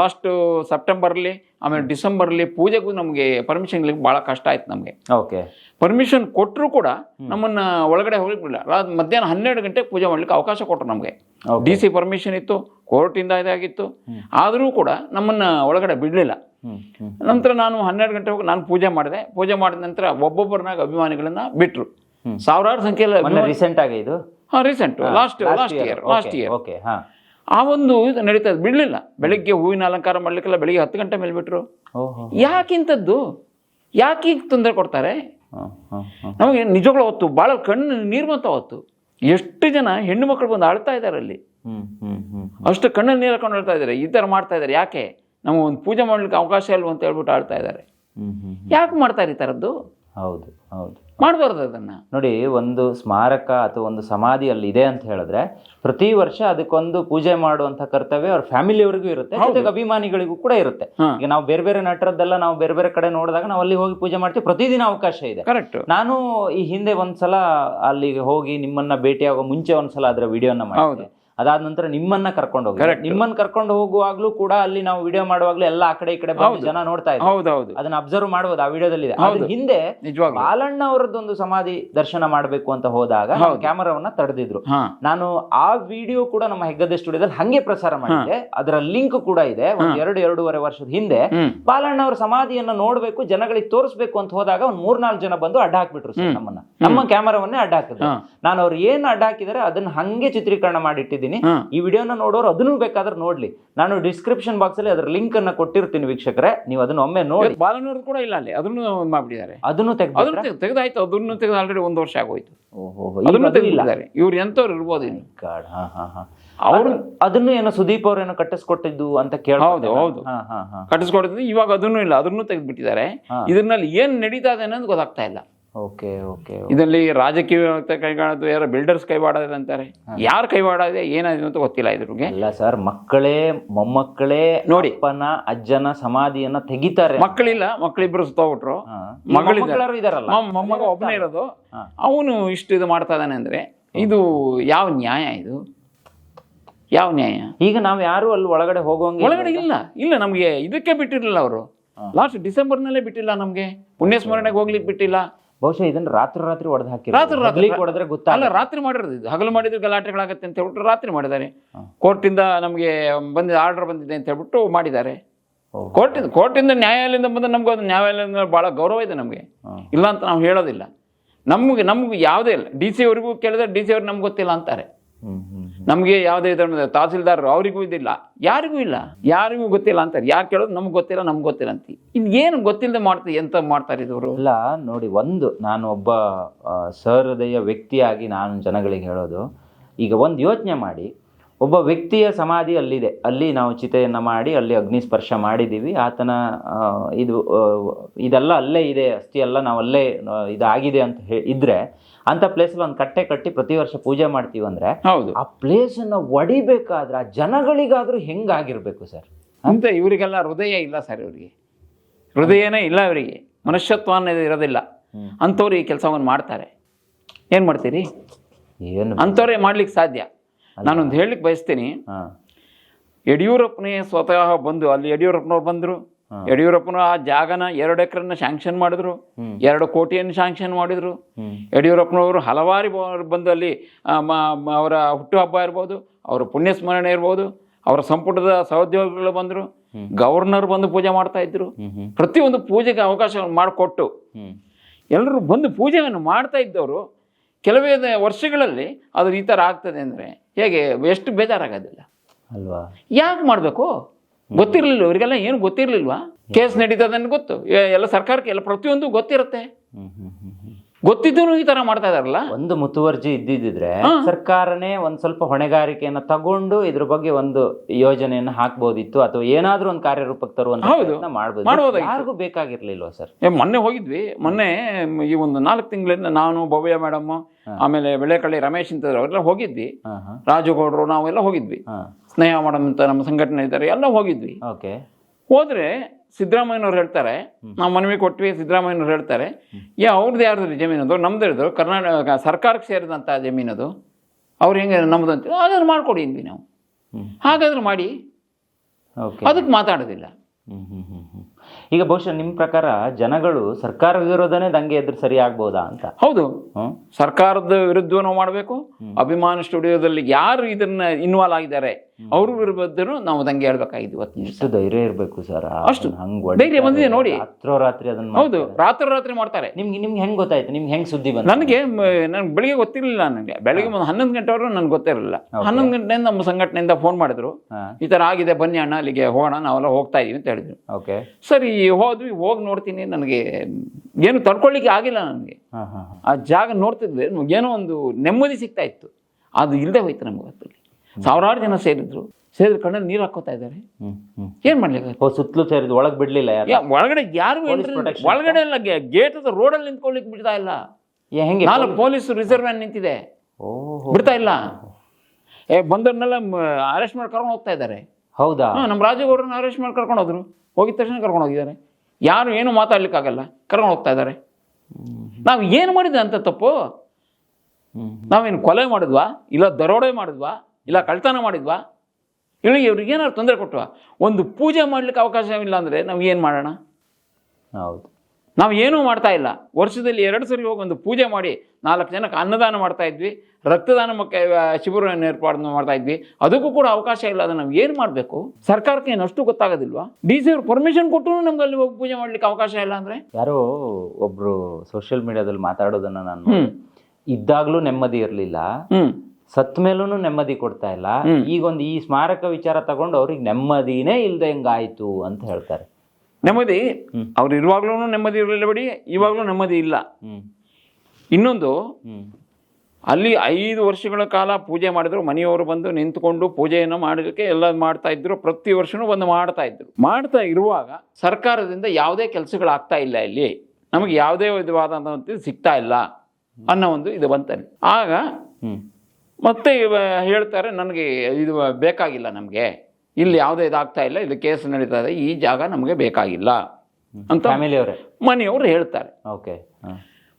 ಲಾಸ್ಟ್ ಸೆಪ್ಟೆಂಬರ್ಲಿ ಆಮೇಲೆ ಡಿಸೆಂಬರ್ಲಿ ಪೂಜೆಗೂ ನಮಗೆ ಪರ್ಮಿಷನ್ ಬಹಳ ಕಷ್ಟ ಆಯ್ತು ನಮಗೆ. ಓಕೆ. ಪರ್ಮಿಷನ್ ಕೊಟ್ಟರು ಕೂಡ ನಮ್ಮನ್ನ ಒಳಗಡೆ ಹೋಗ್ಲಿಕ್ಕಿಲ್ಲ. ಮಧ್ಯಾಹ್ನ ಹನ್ನೆರಡು ಗಂಟೆಗೆ ಪೂಜೆ ಮಾಡ್ಲಿಕ್ಕೆ ಅವಕಾಶ ಕೊಟ್ಟರು ನಮಗೆ. ಡಿ ಸಿ ಪರ್ಮಿಷನ್ ಇತ್ತು ಕೋರ್ಟಿಂದ ಇದಾಗಿತ್ತು ಆದರೂ ಕೂಡ ನಮ್ಮನ್ನ ಒಳಗಡೆ ಬಿಡಲಿಲ್ಲ. ನಂತರ ನಾನು ಹನ್ನೆರಡು ಗಂಟೆ ಹೋಗಿ ನಾನು ಪೂಜೆ ಮಾಡಿದೆ. ಪೂಜೆ ಮಾಡಿದ ನಂತರ ಒಬ್ಬೊಬ್ಬರನ್ನಾಗ ಅಭಿಮಾನಿಗಳನ್ನ ಬಿಟ್ರು. ಸಾವಿರಾರು ಸಂಖ್ಯೆಯಲ್ಲಿ ರೀಸೆಂಟ್ ಆಗಿ ಇದು? Recent last last year last year okay ಆ ಒಂದು ಇದು ನಡೀತಾ ಬಿಡಲಿಲ್ಲ. ಬೆಳಿಗ್ಗೆ ಹೂವಿನ ಅಲಂಕಾರ ಮಾಡ್ಲಿಕ್ಕೆಲ್ಲ ಬೆಳಿಗ್ಗೆ ಹತ್ತು ಗಂಟೆ ಮೇಲೆ ಬಿಟ್ರು. ಯಾಕಿಂಥದ್ದು ಯಾಕೆ ತೊಂದರೆ ಕೊಡ್ತಾರೆ? ನಮಗೆ ನಿಜಗಳು ಹೊತ್ತು ಭಾಳ ಕಣ್ಣು ನೀರು ಬಂತ ಹೊತ್ತು ಎಷ್ಟು ಜನ ಹೆಣ್ಣು ಮಕ್ಕಳು ಬಂದು ಆಳ್ತಾ ಇದ್ದಾರೆ ಅಲ್ಲಿ. ಅಷ್ಟು ಕಣ್ಣಲ್ಲಿ ನೀರು ಹಾಕೊಂಡು ಅಳ್ತಾ ಇದ್ದಾರೆ. ಈ ಥರ ಮಾಡ್ತಾ ಇದ್ದಾರೆ. ಯಾಕೆ? ನಮಗೆ ಒಂದು ಪೂಜೆ ಮಾಡ್ಲಿಕ್ಕೆ ಅವಕಾಶ ಇಲ್ವ ಅಂತ ಹೇಳ್ಬಿಟ್ಟು ಆಳ್ತಾ ಇದ್ದಾರೆ. ಯಾಕೆ ಮಾಡ್ತಾರೆ ಈ ಥರದ್ದು? ಹೌದು ಹೌದು. ಮಾಡಬಾರ್ದು ಅದನ್ನು. ನೋಡಿ ಒಂದು ಸ್ಮಾರಕ ಅಥವಾ ಒಂದು ಸಮಾಧಿ ಅಲ್ಲಿ ಇದೆ ಅಂತ ಹೇಳಿದ್ರೆ ಪ್ರತಿ ವರ್ಷ ಅದಕ್ಕೊಂದು ಪೂಜೆ ಮಾಡುವಂತ ಕರ್ತವ್ಯ ಅವ್ರ ಫ್ಯಾಮಿಲಿಯವರಿಗೂ ಇರುತ್ತೆ ಜೊತೆಗೆ ಅಭಿಮಾನಿಗಳಿಗೂ ಕೂಡ ಇರುತ್ತೆ. ಈಗ ನಾವು ಬೇರೆ ಬೇರೆ ನಟರದ್ದೆಲ್ಲ ನಾವು ಬೇರೆ ಬೇರೆ ಕಡೆ ನೋಡಿದಾಗ ನಾವು ಅಲ್ಲಿ ಹೋಗಿ ಪೂಜೆ ಮಾಡ್ತೀವಿ ಪ್ರತಿದಿನ ಅವಕಾಶ ಇದೆ. ಕರೆಕ್ಟ್ ನಾನು ಈ ಹಿಂದೆ ಒಂದ್ಸಲ ಅಲ್ಲಿಗೆ ಹೋಗಿ ನಿಮ್ಮನ್ನ ಭೇಟಿಯಾಗೋ ಮುಂಚೆ ಒಂದ್ಸಲ ಅದರ ವಿಡಿಯೋನ ಹೌದು. ಅದಾದ ನಂತರ ನಿಮ್ಮನ್ನ ಕರ್ಕೊಂಡು ಹೋಗಿ. ನಿಮ್ಮನ್ನ ಕರ್ಕೊಂಡು ಹೋಗುವಾಗ್ಲೂ ಕೂಡ ಅಲ್ಲಿ ನಾವು ವಿಡಿಯೋ ಮಾಡುವಾಗ್ಲೂ ಎಲ್ಲ ಆ ಕಡೆ ಈ ಕಡೆ ಬಂದು ಜನ ನೋಡ್ತಾ ಇದ್ದಾರೆ. ಹೌದು ಹೌದು ಅದನ್ನ ಅಬ್ಸರ್ವ್ ಮಾಡಬಹುದು ಆ ವಿಡಿಯೋದಲ್ಲಿ ಹೌದು. ಬಾಲಣ್ಣ ಅವರದ್ದೊಂದು ಸಮಾಧಿ ದರ್ಶನ ಮಾಡಬೇಕು ಅಂತ ಹೋದಾಗ ಹೌದು. ಕ್ಯಾಮರಾವನ್ನ ತಡೆದಿದ್ರು. ನಾನು ಆ ವಿಡಿಯೋ ಕೂಡ ನಮ್ಮ ಹೆಗ್ಗದ್ದೆ ಸ್ಟುಡಿಯೋದಲ್ಲಿ ಹಂಗೆ ಪ್ರಸಾರ ಮಾಡಿದೆ ಅದರ ಲಿಂಕ್ ಕೂಡ ಇದೆ. ಒಂದ್ ಎರಡು ಎರಡೂವರೆ ವರ್ಷದ ಹಿಂದೆ ಬಾಲಣ್ಣ ಅವರ ಸಮಾಧಿಯನ್ನ ನೋಡ್ಬೇಕು ಜನಗಳಿಗೆ ತೋರಿಸಬೇಕು ಅಂತ ಹೋದಾಗ ಒಂದ್ ಮೂರ್ನಾಲ್ಕು ಜನ ಬಂದು ಅಡ್ಡ ಹಾಕ್ಬಿಟ್ರು ಸರ್ ನಮ್ಮನ್ನ. ನಮ್ಮ ಕ್ಯಾಮರಾವನ್ನೇ ಅಡ್ಡ ಹಾಕಿದ್ರು. ನಾನು ಅವ್ರು ಏನ್ ಅಡ್ಡ ಹಾಕಿದರೆ ಅದನ್ನ ಹಂಗೆ ಚಿತ್ರೀಕರಣ ಮಾಡಿಟ್ಟಿದ್ದೀನಿ. ಈ ವಿಡಿಯೋನ ನೋಡೋರು ಅದನ್ನು ಬೇಕಾದ್ರೆ ನೋಡ್ಲಿ. ನಾನು ಡಿಸ್ಕ್ರಿಪ್ಷನ್ ಬಾಕ್ಸ್ ಅಲ್ಲಿ ಅದ್ರ ಲಿಂಕ್ ಅನ್ನ ಕೊಟ್ಟಿರ್ತೀನಿ ವೀಕ್ಷಕರೇ. ನೀವು ಅದನ್ನ ಒಮ್ಮೆ ನೋಡಿ. ಬಾಲನೂರು ಕೂಡ ಇಲ್ಲ ಅಲ್ಲಿ. ಅದನ್ನು ಮಾಡ್ಬಿಟ್ಟಿದ್ದಾರೆ. ಅದನ್ನು ತೆಗೆದು ತೆಗ್ದಾಯ್ತು ಅದನ್ನು ತೆಗೆದು ಆಲ್ರೆಡಿ ಒಂದು ವರ್ಷ ಆಗೋಯ್ತು. ಓಹೋ ಅದನ್ನು ತೆಗೆದಿದ್ದಾರೆ ಇವ್ರು ಎಂತವ್ರು ಇರ್ಬೋದು ಇನ್ನು ಗಾಡ್ ಹಾ, ಹಾ, ಹಾ. ಅವ್ರು ಅದು- ಅದನ್ನು ಏನೋ ಸುದೀಪ್ ಅವ್ರೇನೋ ಕಟ್ಟಿಸ್ಕೊಟ್ಟಿದ್ದು ಅಂತ ಕೇಳ ಹೌದು, ಹೌದು. ಕಟ್ಟಿಸ್ಕೊಡಿದ್ರೆ ಇವಾಗ ಅದನ್ನು ಇಲ್ಲ. ಅದನ್ನು ತೆಗೆದ್ಬಿಟ್ಟಿದ್ದಾರೆ. ಇದ್ರಲ್ಲಿ ಇದರಲ್ಲಿ ಏನ್ ನಡೀತಾ ಇದೆ ಅನ್ನೋದು ಗೊತ್ತಾಗ್ತಾ ಇಲ್ಲ. ಓಕೆ ಓಕೆ ಇದರಲ್ಲಿ ರಾಜಕೀಯ ಕೈಗಾಡೋದು ಯಾರೋ ಬಿಲ್ಡರ್ಸ್ ಕೈವಾಡೋದು ಅಂತಾರೆ. ಯಾರು ಕೈವಾಡೋದೆ ಏನಾದ್ರು ಅಂತ ಗೊತ್ತಿಲ್ಲ ಇದ್ರಿಗೆ. ಇಲ್ಲ ಸರ್ ಮಕ್ಕಳೇ ಮೊಮ್ಮಕ್ಕಳೇ ನೋಡಿ. ಅಪ್ಪನ ಅಜ್ಜನ ಸಮಾಧಿಯನ್ನ ತೆಗಿತಾರೆ. ಮಕ್ಕಳಿಲ್ಲ ಮಕ್ಕಳಿಬ್ರು ಸುತ್ತೋಗ್ಬಿಟ್ರು. ಮಗಳಿದ್ದಾರೆ. ಇದಾರಲ್ಲ. ಮೊಮ್ಮ- ಮೊಮ್ಮಗ ಒಬ್ಬನೇ ಇರೋದು. ಅವನು ಇಷ್ಟು ಇದು ಮಾಡ್ತಾ ಇದ್ದಾನೆ ಅಂದ್ರೆ ಇದು ಯಾವ ನ್ಯಾಯ ಇದು? ಯಾವ ನ್ಯಾಯ? ಈಗ ನಾವ್ ಯಾರು ಅಲ್ಲಿ ಒಳಗಡೆ ಹೋಗೋಂಗೆ ಒಳಗಡೆ ಇಲ್ಲ. ಇಲ್ಲ ನಮಗೆ ಇದಕ್ಕೆ ಬಿಟ್ಟಿರಲಿಲ್ಲ ಅವರು. ಲಾಸ್ಟ್ ಡಿಸೆಂಬರ್ನಲ್ಲೇ ಬಿಟ್ಟಿಲ್ಲ ನಮಗೆ. ಪುಣ್ಯ ಸ್ಮರಣೆಗೆ ಹೋಗ್ಲಿಕ್ಕೆ ಬಿಟ್ಟಿಲ್ಲ. ಬಹುಶಃ ಇದನ್ನ ರಾತ್ರಿ ರಾತ್ರಿ ಹೊಡೆದು ಹಾಕಿ ರಾತ್ರಿ ರಾತ್ರಿ ಹೊಡೆದ್ರೆ ಅಲ್ಲ ರಾತ್ರಿ ಮಾಡಿರೋದು ಇದು. ಹಗಲು ಮಾಡಿದ್ರೆ ಗಲಾಟೆಗಳಾಗತ್ತೆ ಅಂತ ಹೇಳ್ಬಿಟ್ಟು ರಾತ್ರಿ ಮಾಡಿದ್ದಾರೆ ಕೋರ್ಟಿಂದ ನಮಗೆ ಬಂದಿದೆ ಆರ್ಡರ್ ಬಂದಿದೆ ಅಂತ ಹೇಳ್ಬಿಟ್ಟು ಮಾಡಿದ್ದಾರೆ. ಕೋರ್ಟಿಂದ ಕೋರ್ಟಿಂದ ನ್ಯಾಯಾಲಯದಿಂದ ಬಂದ ನಮ್ಗೆ ಅದು ನ್ಯಾಯಾಲಯದಿಂದ ಭಾಳ ಗೌರವ ಇದೆ ನಮಗೆ. ಇಲ್ಲ ಅಂತ ನಾವು ಹೇಳೋದಿಲ್ಲ. ನಮಗೆ ನಮ್ಗೆ ಯಾವುದೇ ಇಲ್ಲ. ಡಿ ಸಿ ಅವರಿಗೂ ಕೇಳಿದ್ರೆ ಡಿ ಸಿ ಅವ್ರಿಗೆ ನಮ್ಗೆ ಗೊತ್ತಿಲ್ಲ ಅಂತಾರೆ. ನಮಗೆ ಯಾವುದೇ ಧರ್ಮದ ತಹಸೀಲ್ದಾರರು ಅವರಿಗೂ ಇದಿಲ್ಲ ಯಾರಿಗೂ ಇಲ್ಲ. ಯಾರಿಗೂ ಗೊತ್ತಿಲ್ಲ ಅಂತಾರೆ. ಯಾರು ಕೇಳೋದು? ನಮ್ಗೆ ಗೊತ್ತಿಲ್ಲ ನಮ್ಗೆ ಗೊತ್ತಿಲ್ಲ ಅಂತ ಇನ್ನು ಏನು ಗೊತ್ತಿಲ್ಲದೆ ಮಾಡ್ತೀವಿ ಎಂತ ಮಾಡ್ತಾರೆ ಇದವರು ಇಲ್ಲ ನೋಡಿ ಒಂದು ನಾನು ಒಬ್ಬ ಸಹೃದಯ ವ್ಯಕ್ತಿಯಾಗಿ ನಾನು ಜನಗಳಿಗೆ ಹೇಳೋದು. ಈಗ ಒಂದು ಯೋಚನೆ ಮಾಡಿ ಒಬ್ಬ ವ್ಯಕ್ತಿಯ ಸಮಾಧಿ ಅಲ್ಲಿದೆ. ಅಲ್ಲಿ ನಾವು ಚಿತೆಯನ್ನು ಮಾಡಿ ಅಲ್ಲಿ ಅಗ್ನಿ ಸ್ಪರ್ಶ ಮಾಡಿದ್ದೀವಿ. ಆತನ ಇದು ಇದೆಲ್ಲ ಅಲ್ಲೇ ಇದೆ ಅಸ್ಥಿ ಎಲ್ಲ ನಾವು ಅಲ್ಲೇ ಇದಾಗಿದೆ ಅಂತ ಹೇ ಇದ್ರೆ ಅಂತ ಪ್ಲೇಸಲ್ಲಿ ಒಂದು ಕಟ್ಟೆ ಕಟ್ಟಿ ಪ್ರತಿ ವರ್ಷ ಪೂಜೆ ಮಾಡ್ತೀವಿ ಅಂದ್ರೆ ಹೌದು. ಆ ಪ್ಲೇಸನ್ನು ಒಡಿಬೇಕಾದ್ರೆ ಆ ಜನಗಳಿಗಾದ್ರೂ ಹೆಂಗಾಗಿರ್ಬೇಕು ಸರ್? ಅಂತ ಇವರಿಗೆಲ್ಲ ಹೃದಯ ಇಲ್ಲ ಸರ್ ಇವರಿಗೆ. ಹೃದಯನೇ ಇಲ್ಲ ಇವರಿಗೆ. ಮನುಷ್ಯತ್ವ ಅನ್ನೋದು ಇರೋದಿಲ್ಲ. ಅಂಥವ್ರು ಈ ಕೆಲಸವನ್ನು ಮಾಡ್ತಾರೆ. ಏನು ಮಾಡ್ತೀರಿ? ಏನು ಅಂಥವ್ರೇ ಮಾಡ್ಲಿಕ್ಕೆ ಸಾಧ್ಯ. ನಾನೊಂದು ಹೇಳಲಿಕ್ಕೆ ಬಯಸ್ತೀನಿ. ಯಡಿಯೂರಪ್ಪನೇ ಸ್ವತಃ ಬಂದು ಅಲ್ಲಿ ಯಡಿಯೂರಪ್ಪನವ್ರು ಬಂದರು. ಯಡಿಯೂರಪ್ಪನ ಆ ಜಾಗನ ಎರಡು ಎಕರೆನ ಶಾಂಕ್ಷನ್ ಮಾಡಿದ್ರು. ಎರಡು ಕೋಟಿಯನ್ನು ಶಾಂಕ್ಷನ್ ಮಾಡಿದ್ರು. ಯಡಿಯೂರಪ್ಪನವರು ಹಲವಾರು ಬಂದು ಅಲ್ಲಿ ಅವರ ಹುಟ್ಟುಹಬ್ಬ ಇರ್ಬೋದು ಅವರ ಪುಣ್ಯಸ್ಮರಣೆ ಇರ್ಬೋದು ಅವರ ಸಂಪುಟದ ಸಹೋದ್ಯೋಗಿಗಳು ಬಂದರು. ಗವರ್ನರ್ ಬಂದು ಪೂಜೆ ಮಾಡ್ತಾ ಇದ್ರು. ಪ್ರತಿಯೊಂದು ಪೂಜೆಗೆ ಅವಕಾಶ ಮಾಡಿಕೊಟ್ಟು. ಎಲ್ಲರೂ ಬಂದು ಪೂಜೆಯನ್ನು ಮಾಡ್ತಾ ಇದ್ದವರು. ಕೆಲವೇ ವರ್ಷಗಳಲ್ಲಿ ಅದು ಈ ಥರ ಆಗ್ತದೆ ಅಂದರೆ ಹೇಗೆ ಎಷ್ಟು ಬೇಜಾರಾಗೋದಿಲ್ಲ. ಅಲ್ವಾ? ಯಾಕೆ ಮಾಡಬೇಕು? ಗೊತ್ತಿರಲಿಲ್ಲ ಇವರಿಗೆಲ್ಲ ಏನು ಗೊತ್ತಿರಲಿಲ್ವಾ? ಕೇಸ್ ನಡೀತದೆ ಅಂತ ಗೊತ್ತು. ಎಲ್ಲ ಸರ್ಕಾರಕ್ಕೆ ಎಲ್ಲ ಪ್ರತಿಯೊಂದು ಗೊತ್ತಿರುತ್ತೆ. ಗೊತ್ತಿದ್ದೂ ಈ ತರ ಮಾಡ್ತಾ ಇದಾರಲ್ಲ? ಒಂದು ಮುತುವರ್ಜಿ ಇದ್ದಿದ್ರೆ ಸರ್ಕಾರನೇ ಒಂದ್ ಸ್ವಲ್ಪ ಹೊಣೆಗಾರಿಕೆಯನ್ನ ತಗೊಂಡು ಇದ್ರ ಬಗ್ಗೆ ಒಂದು ಯೋಜನೆಯನ್ನ ಹಾಕ್ಬೋದಿತ್ತು ಅಥವಾ ಏನಾದ್ರೂ ಒಂದು ಕಾರ್ಯರೂಪಕ್ಕೆ ತರುವಂತ ಮಾಡ್ಬೋದು. ಯಾರಿಗೂ ಬೇಕಾಗಿರ್ಲಿಲ್ವಾ ಸರ್? ಮೊನ್ನೆ ಹೋಗಿದ್ವಿ. ಮೊನ್ನೆ ಈ ಒಂದು ನಾಲ್ಕು ತಿಂಗಳಿಂದ ನಾನು ಭವ್ಯ ಮೇಡಮ್ ಆಮೇಲೆ ಬೆಳೆಕಳ್ಳಿ ರಮೇಶ್ ಅಂತ ಅವರೆಲ್ಲ ಹೋಗಿದ್ವಿ. ರಾಜುಗೌಡರು ನಾವೆಲ್ಲ ಹೋಗಿದ್ವಿ. ಸ್ನೇಹ ಮೇಡಮ್ ಅಂತ ನಮ್ಮ ಸಂಘಟನೆ ಇದ್ದಾರೆ ಎಲ್ಲ ಹೋಗಿದ್ವಿ. ಓಕೆ. ಹೋದ್ರೆ ಸಿದ್ದರಾಮಯ್ಯನವ್ರು ಹೇಳ್ತಾರೆ ನಾವು ಮನವಿ ಕೊಟ್ವಿ ಸಿದ್ದರಾಮಯ್ಯನವ್ರು ಹೇಳ್ತಾರೆ. ಯಾ ಅವ್ರದ್ದು ಯಾರ್ದು ಜಮೀನದು ನಮ್ದು ಹೇಳಿದ್ರು ಕರ್ನಾಟಕ ಸರ್ಕಾರಕ್ಕೆ ಸೇರಿದಂಥ ಜಮೀನದು ಅವ್ರು ಹೆಂಗೆ ನಮ್ದು ಅಂತ ಅದನ್ನು ಮಾಡ್ಕೊಡಿ ಅಂದ್ವಿ ನಾವು. ಹಾಗಾದ್ರೆ ಮಾಡಿ. ಓಕೆ. ಅದಕ್ಕೆ ಮಾತಾಡೋದಿಲ್ಲ. ಈಗ ಬಹುಶಃ ನಿಮ್ಮ ಪ್ರಕಾರ ಜನಗಳು ಸರ್ಕಾರ ವಿರೋಧನೇ ದಂಗೆ ಎದುರು ಸರಿ ಆಗ್ಬೋದಾ ಅಂತ? ಹೌದು. ಸರ್ಕಾರದ ಸರ್ಕಾರದ ವಿರುದ್ಧವೂ ಮಾಡಬೇಕು. ಅಭಿಮಾನ ಸ್ಟುಡಿಯೋದಲ್ಲಿ ಯಾರು ಇದನ್ನ ಇನ್ವಾಲ್ವ್ ಆಗಿದ್ದಾರೆ? ಅವ್ರ ವಿರುದ್ಧನೂ ನಾವು ದಂಗೆ ಹೇಳ್ಬೇಕಾಗಿದ್ದು ಇವತ್ತು ಎಷ್ಟು ಧೈರ್ಯ ಇರಬೇಕು ಸರ್ ಅಷ್ಟು. ಹಂಗೆ ಧೈರ್ಯ ಬಂದಿದೆ ನೋಡಿ. ರಾತ್ರಿ ಅದನ್ನ ಹೌದು ರಾತ್ರಿ ರಾತ್ರಿ ಮಾಡ್ತಾರೆ. ನಿಮ್ಗೆ ನಿಮ್ಗೆ ಹೆಂಗೆ ಗೊತ್ತಾಯ್ತು? ನಿಮ್ಗೆ ಹೆಂಗೆ ಸುದ್ದಿ ಬಂತು? ನನಗೆ ನನ್ಗೆ ಬೆಳಿಗ್ಗೆ ಗೊತ್ತಿರಲಿಲ್ಲ ನನಗೆ. ಬೆಳಿಗ್ಗೆ ಒಂದು ಹನ್ನೊಂದು ಗಂಟೆವರೆಗೂ ನನಗೆ ಗೊತ್ತಿರಲಿಲ್ಲ. ಹನ್ನೊಂದು ಗಂಟೆಯಿಂದ ನಮ್ಮ ಸಂಘಟನೆಯಿಂದ ಫೋನ್ ಮಾಡಿದ್ರು. ಈ ಥರ ಆಗಿದೆ ಬನ್ನಿ ಅಣ್ಣ ಅಲ್ಲಿಗೆ ಹೋಗೋಣ ನಾವೆಲ್ಲ ಹೋಗ್ತಾ ಇದೀವಿ ಅಂತ ಹೇಳಿದ್ರು. ಓಕೆ. ಸರಿ ಹೋದ್ವಿ ಹೋಗಿ ನೋಡ್ತೀನಿ ನನಗೆ ಏನು ತಡ್ಕೊಳ್ಳಿಕ್ಕೆ ಆಗಿಲ್ಲ ನನಗೆ. ಆ ಜಾಗ ನೋಡ್ತಿದ್ವಿ ಏನೋ ಒಂದು ನೆಮ್ಮದಿ ಸಿಗ್ತಾ ಇತ್ತು. ಅದು ಇಲ್ಲದೆ ಹೋಯ್ತು ನಮ್ಗೆ ಹೊತ್ತಲ್ಲಿ ಸಾವಿರಾರು ಜನ ಸೇರಿದ್ರು. ಸೇರಿದ ಕಣ್ಣಲ್ಲಿ ನೀರು ಹಾಕೋತಾ ಇದ್ದಾರೆ. ಏನ್ ಮಾಡ್ಲಿಕ್ಕೆ ಓ ಸುತ್ತಲೂ ಸೇರಿದ್ರು ಒಳಗ್ ಬಿಡ್ಲಿಲ್ಲ ಒಳಗಡೆ ಯಾರು ಒಳಗಡೆ ಎಲ್ಲ ಗೇಟ್ ರೋಡಲ್ಲಿ ನಿಂತ್ಕೊಳ್ಲಿಕ್ಕೆ ಬಿಡ್ತಾ ಇಲ್ಲ. ಹೆಂಗೆ? ನಾಲ್ಕು ಪೊಲೀಸ್ ರಿಸರ್ವ್ ನಿಂತಿದೆ. ಓಹೋ. ಬಿಡ್ತಾ ಇಲ್ಲ. ಏ ಬಂದವ್ರನ್ನೆಲ್ಲ ಅರೆಸ್ಟ್ ಮಾಡಿ ಕರ್ಕೊಂಡು ಹೋಗ್ತಾ ಇದ್ದಾರೆ. ಹೌದಾ? ನಮ್ಮ ನಮ್ಮ ಅವ್ರನ್ನ ಅರೆಸ್ಟ್ ಮಾಡಿ ಕರ್ಕೊಂಡು ಹೋದ್ರು. ಹೋಗಿದ ತಕ್ಷಣ ಕರ್ಕೊಂಡು ಹೋಗಿದ್ದಾರೆ. ಯಾರು ಏನು ಮಾತಾಡ್ಲಿಕ್ಕಾಗಲ್ಲ. ಕರ್ಕೊಂಡು ಹೋಗ್ತಾ ಇದ್ದಾರೆ. ನಾವು ಏನು ಮಾಡಿದ್ವಿ ಅಂತ ತಪ್ಪು? ನಾವೇನು ಕೊಲೆ ಮಾಡಿದ್ವಾ? ಇಲ್ಲ ದರೋಡೆ ಮಾಡಿದ್ವಾ? ಇಲ್ಲ ಕಳ್ತನ ಮಾಡಿದ್ವಾ? ಇಲ್ಲ ಇವ್ರಿಗೆ ಏನಾದ್ರು ತೊಂದರೆ ಕೊಟ್ಟವಾ ಒಂದು ಪೂಜೆ ಮಾಡಲಿಕ್ಕೆ ಅವಕಾಶ ಇಲ್ಲ ಅಂದರೆ ನಾವು ಏನು ಮಾಡೋಣ? ಹೌದು. ನಾವು ಏನೂ ಮಾಡ್ತಾ ಇಲ್ಲ. ವರ್ಷದಲ್ಲಿ ಎರಡು ಸರಿ ಹೋಗಿ ಒಂದು ಪೂಜೆ ಮಾಡಿ ನಾಲ್ಕು ಜನಕ್ಕೆ ಅನ್ನದಾನ ಮಾಡ್ತಾ ಇದ್ವಿ ರಕ್ತದಾನ ಮಕ್ಕ ಶಿಬಿರವನ್ನು ಏರ್ಪಾಡನ್ನು ಮಾಡ್ತಾ ಇದ್ವಿ. ಅದಕ್ಕೂ ಕೂಡ ಅವಕಾಶ ಇಲ್ಲ ಅದನ್ನು ನಾವು ಏನು ಮಾಡಬೇಕು? ಸರ್ಕಾರಕ್ಕೆ ಏನು ಅಷ್ಟು ಗೊತ್ತಾಗೋದಿಲ್ವಾ? ಡಿ ಸಿ ಅವ್ರು ಪರ್ಮಿಷನ್ ಕೊಟ್ಟರು ನಮ್ಗೆ ಅಲ್ಲಿ ಹೋಗಿ ಪೂಜೆ ಮಾಡ್ಲಿಕ್ಕೆ ಅವಕಾಶ ಇಲ್ಲ ಅಂದರೆ? ಯಾರೋ ಒಬ್ಬರು ಸೋಷಿಯಲ್ ಮೀಡಿಯಾದಲ್ಲಿ ಮಾತಾಡೋದನ್ನು ನಾನು ಇದ್ದಾಗಲೂ ಇದ್ದಾಗ್ಲೂ ನೆಮ್ಮದಿ ಇರಲಿಲ್ಲ. ಹ್ಞೂ ಸತ್ ಮೇಲೂ ನೆಮ್ಮದಿ ಕೊಡ್ತಾ ಇಲ್ಲ. ಈಗ ಒಂದು ಈ ಸ್ಮಾರಕ ವಿಚಾರ ತಗೊಂಡು ಅವ್ರಿಗೆ ನೆಮ್ಮದಿನೇ ಇಲ್ಲದೆ ಹೆಂಗಾಯ್ತು ಅಂತ ಹೇಳ್ತಾರೆ. ನೆಮ್ಮದಿ? ಅವ್ರು ಇರುವಾಗ್ಲೂ ನೆಮ್ಮದಿ ಇರಲಿಲ್ಲ ಬಿಡಿ ಇವಾಗ್ಲೂ ನೆಮ್ಮದಿ ಇಲ್ಲ. ಇನ್ನೊಂದು ಅಲ್ಲಿ ಐದು ವರ್ಷಗಳ ಕಾಲ ಪೂಜೆ ಮಾಡಿದ್ರು ಮನೆಯವರು ಬಂದು ನಿಂತ್ಕೊಂಡು ಪೂಜೆಯನ್ನು ಮಾಡೋದಕ್ಕೆ ಎಲ್ಲ ಮಾಡ್ತಾ ಇದ್ರು ಪ್ರತಿ ವರ್ಷನೂ ಬಂದು ಮಾಡ್ತಾ ಇದ್ರು. ಮಾಡ್ತಾ ಇರುವಾಗ ಸರ್ಕಾರದಿಂದ ಯಾವುದೇ ಕೆಲಸಗಳಾಗ್ತಾ ಇಲ್ಲ ಇಲ್ಲಿ. ನಮಗೆ ಯಾವುದೇ ವಿಧವಾದಂಥ ಸಿಗ್ತಾ ಇಲ್ಲ ಅನ್ನೋ ಒಂದು ಇದು ಬಂತಾನೆ ಆಗ ಮತ್ತೆ ಹೇಳ್ತಾರೆ ನನಗೆ ಇದು ಬೇಕಾಗಿಲ್ಲ ನಮಗೆ. ಇಲ್ಲಿ ಯಾವುದೇ ಇದಾಗ್ತಾ ಇಲ್ಲ. ಇಲ್ಲಿ ಕೇಸ್ ನಡೀತಾ ಇದೆ. ಈ ಜಾಗ ನಮಗೆ ಬೇಕಾಗಿಲ್ಲ. ಅಂತ ಫ್ಯಾಮಿಲಿ ಅವರೇ ಮನೆಯವರು ಹೇಳ್ತಾರೆ. ಓಕೆ.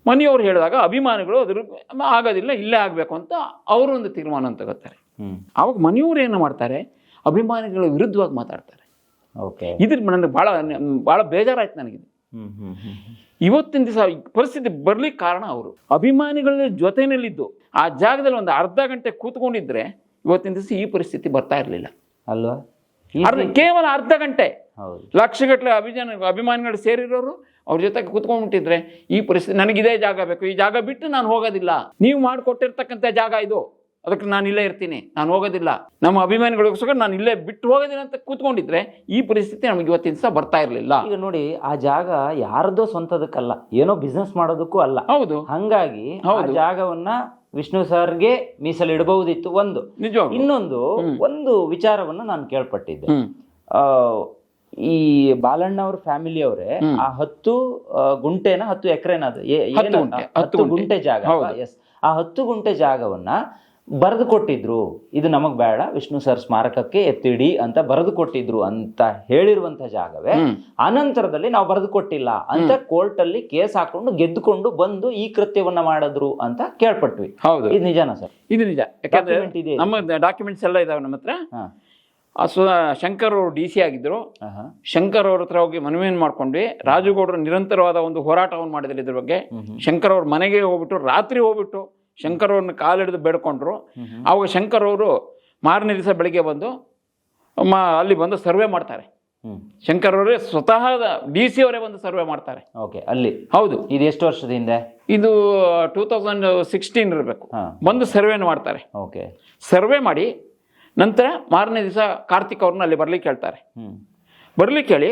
ಮನೆಯವರು ಹೇಳಿದಾಗ ಅಭಿಮಾನಿಗಳು ಅದ್ರ ಆಗೋದಿಲ್ಲ ಇಲ್ಲೇ ಆಗಬೇಕು ಅಂತ ಅವರು ಒಂದು ತೀರ್ಮಾನ ತಗೋತಾರೆ. ಅವಾಗ ಆವಾಗ ಮನೆಯವರು ಏನು ಮಾಡ್ತಾರೆ? ಅಭಿಮಾನಿಗಳ ವಿರುದ್ಧವಾಗಿ ಮಾತಾಡ್ತಾರೆ. ಓಕೆ. ಇದ್ರ ನನಗೆ ಭಾಳ ಭಾಳ ಬೇಜಾರಾಯ್ತು ನನಗೆ ಹ್ಮ್ ಹ್ಮ್ ಹ್ಮ್. ಇವತ್ತಿನ ದಿವಸ ಪರಿಸ್ಥಿತಿ ಬರ್ಲಿಕ್ಕೆ ಕಾರಣ ಅವರು. ಅಭಿಮಾನಿಗಳ ಜೊತೆನಲ್ಲಿದ್ದು ಆ ಜಾಗದಲ್ಲಿ ಒಂದು ಅರ್ಧ ಗಂಟೆ ಕೂತ್ಕೊಂಡಿದ್ರೆ ಇವತ್ತಿನ ದಿವಸ ಈ ಪರಿಸ್ಥಿತಿ ಬರ್ತಾ ಇರಲಿಲ್ಲ. ಅಲ್ವಾ? ಅರ್ಧ ಕೇವಲ ಅರ್ಧ ಗಂಟೆ. ಲಕ್ಷಗಟ್ಟಲೆ ಅಭಿಜನ ಅಭಿಮಾನಿಗಳು ಸೇರಿರೋರು ಅವ್ರ ಜೊತೆಗೆ ಕೂತ್ಕೊಂಡ್ಬಿಟ್ಟಿದ್ರೆ ಈ ಪರಿಸ್ಥಿತಿ ನನಗಿದೇ ಇದೇ ಜಾಗ ಬೇಕು. ಈ ಜಾಗ ಬಿಟ್ಟು ನಾನು ಹೋಗೋದಿಲ್ಲ. ನೀವು ಮಾಡಿಕೊಟ್ಟಿರ್ತಕ್ಕಂಥ ಜಾಗ ಇದು. ಅದಕ್ಕೆ ನಾನು ಇಲ್ಲೇ ಇರ್ತೀನಿ ನಾನು ಹೋಗೋದಿಲ್ಲ. ನಮ್ಮ ಅಭಿಮಾನಿಗಳಿಗೋಸ್ಕರ ನಾನು ಇಲ್ಲೇ ಬಿಟ್ಟು ಹೋಗೋದಿಲ್ಲ ಅಂತ ಕೂತ್ಕೊಂಡಿದ್ರೆ ಈ ಪರಿಸ್ಥಿತಿ ನಮಗೆ ಇವತ್ತಿನ ದಿವಸ ಬರ್ತಾ ಇರಲಿಲ್ಲ. ಈಗ ನೋಡಿ ಆ ಜಾಗ ಯಾರದೋ ಸ್ವಂತದಕ್ಕಲ್ಲ ಏನೋ ಬಿಸ್ನೆಸ್ ಮಾಡೋದಕ್ಕೂ ಅಲ್ಲ. ಹೌದು. ಹಂಗಾಗಿ ಆ ಜಾಗವನ್ನ ವಿಷ್ಣು ಸರ್ಗೆ ಮೀಸಲಿಡಬಹುದಿತ್ತು ಒಂದು. ಇನ್ನೊಂದು ಒಂದು ವಿಚಾರವನ್ನ ನಾನು ಕೇಳ್ಪಟ್ಟಿದ್ದೆ. ಆ, ಈ ಬಾಲಣ್ಣ ಅವ್ರ ಫ್ಯಾಮಿಲಿ ಅವರೇ ಆ ಹತ್ತು ಗುಂಟೆನ ಹತ್ತು ಎಕರೆನ ಅದು ಹತ್ತು. ಗುಂಟೆ ಜಾಗ. ಎಸ್ ಆ ಹತ್ತು ಗುಂಟೆ ಜಾಗವನ್ನ ಬರೆದು ಕೊಟ್ಟಿದ್ರು ಇದು ನಮಗ್ ಬೇಡ ವಿಷ್ಣು ಸರ್ ಸ್ಮಾರಕಕ್ಕೆ ಎತ್ತಿಡಿ ಅಂತ ಬರೆದು ಕೊಟ್ಟಿದ್ರು ಅಂತ ಹೇಳಿರುವಂತ ಜಾಗವೇ ಅನಂತರದಲ್ಲಿ ನಾವು ಬರೆದು ಕೊಟ್ಟಿಲ್ಲ ಅಂತ ಕೋರ್ಟ್ ಅಲ್ಲಿ ಕೇಸ್ ಹಾಕೊಂಡು ಗೆದ್ದುಕೊಂಡು ಬಂದು ಈ ಕೃತ್ಯವನ್ನ ಮಾಡಿದ್ರು ಅಂತ ಕೇಳ್ಪಟ್ವಿ. ಹೌದು. ಇದು ನಿಜಾನ ಸರ್? ಇದು ನಿಜ. ಯಾಕಂದ್ರೆ ನಮ್ಮ ಡಾಕ್ಯುಮೆಂಟ್ಸ್ ಎಲ್ಲ ಇದಾವೆ ನಮ್ಮ ಹತ್ರ. ಶಂಕರ್ ಅವರು ಡಿ ಸಿ ಆಗಿದ್ರು. ಶಂಕರ್ ಅವ್ರ ಹತ್ರ ಹೋಗಿ ಮನವಿಯನ್ನು ಮಾಡ್ಕೊಂಡ್ವಿ. ರಾಜುಗೌಡರು ನಿರಂತರವಾದ ಒಂದು ಹೋರಾಟವನ್ನು ಮಾಡಿದ್ರು ಇದ್ರ ಬಗ್ಗೆ. ಶಂಕರ್ ಅವ್ರ ಮನೆಗೆ ಹೋಗ್ಬಿಟ್ಟು ರಾತ್ರಿ ಹೋಗ್ಬಿಟ್ಟು ಶಂಕರ್ ಅವ್ರನ್ನ ಕಾಲಿಡಿದು ಬೇಡ್ಕೊಂಡ್ರು. ಆವಾಗ ಶಂಕರವರು ಮಾರನೇ ದಿವಸ ಬೆಳಿಗ್ಗೆ ಬಂದು ಮಾ ಅಲ್ಲಿ ಬಂದು ಸರ್ವೆ ಮಾಡ್ತಾರೆ. ಶಂಕರವರೇ ಸ್ವತಃ ಡಿ ಸಿ ಅವರೇ ಬಂದು ಸರ್ವೆ ಮಾಡ್ತಾರೆ. ಓಕೆ ಅಲ್ಲಿ? ಹೌದು. ಇದು ಎಷ್ಟು ವರ್ಷದ ಹಿಂದೆ? ಇದು ಟೂ ತೌಸಂಡ್ ಸಿಕ್ಸ್ಟೀನ್ ಇರಬೇಕು. ಬಂದು ಸರ್ವೆನ ಮಾಡ್ತಾರೆ. ಓಕೆ. ಸರ್ವೆ ಮಾಡಿ ನಂತರ ಮಾರನೇ ದಿವಸ ಕಾರ್ತಿಕ್ ಅವ್ರನ್ನ ಅಲ್ಲಿ ಬರ್ಲಿಕ್ಕೆ ಹೇಳ್ತಾರೆ. ಬರ್ಲಿಕ್ಕೆ ಹೇಳಿ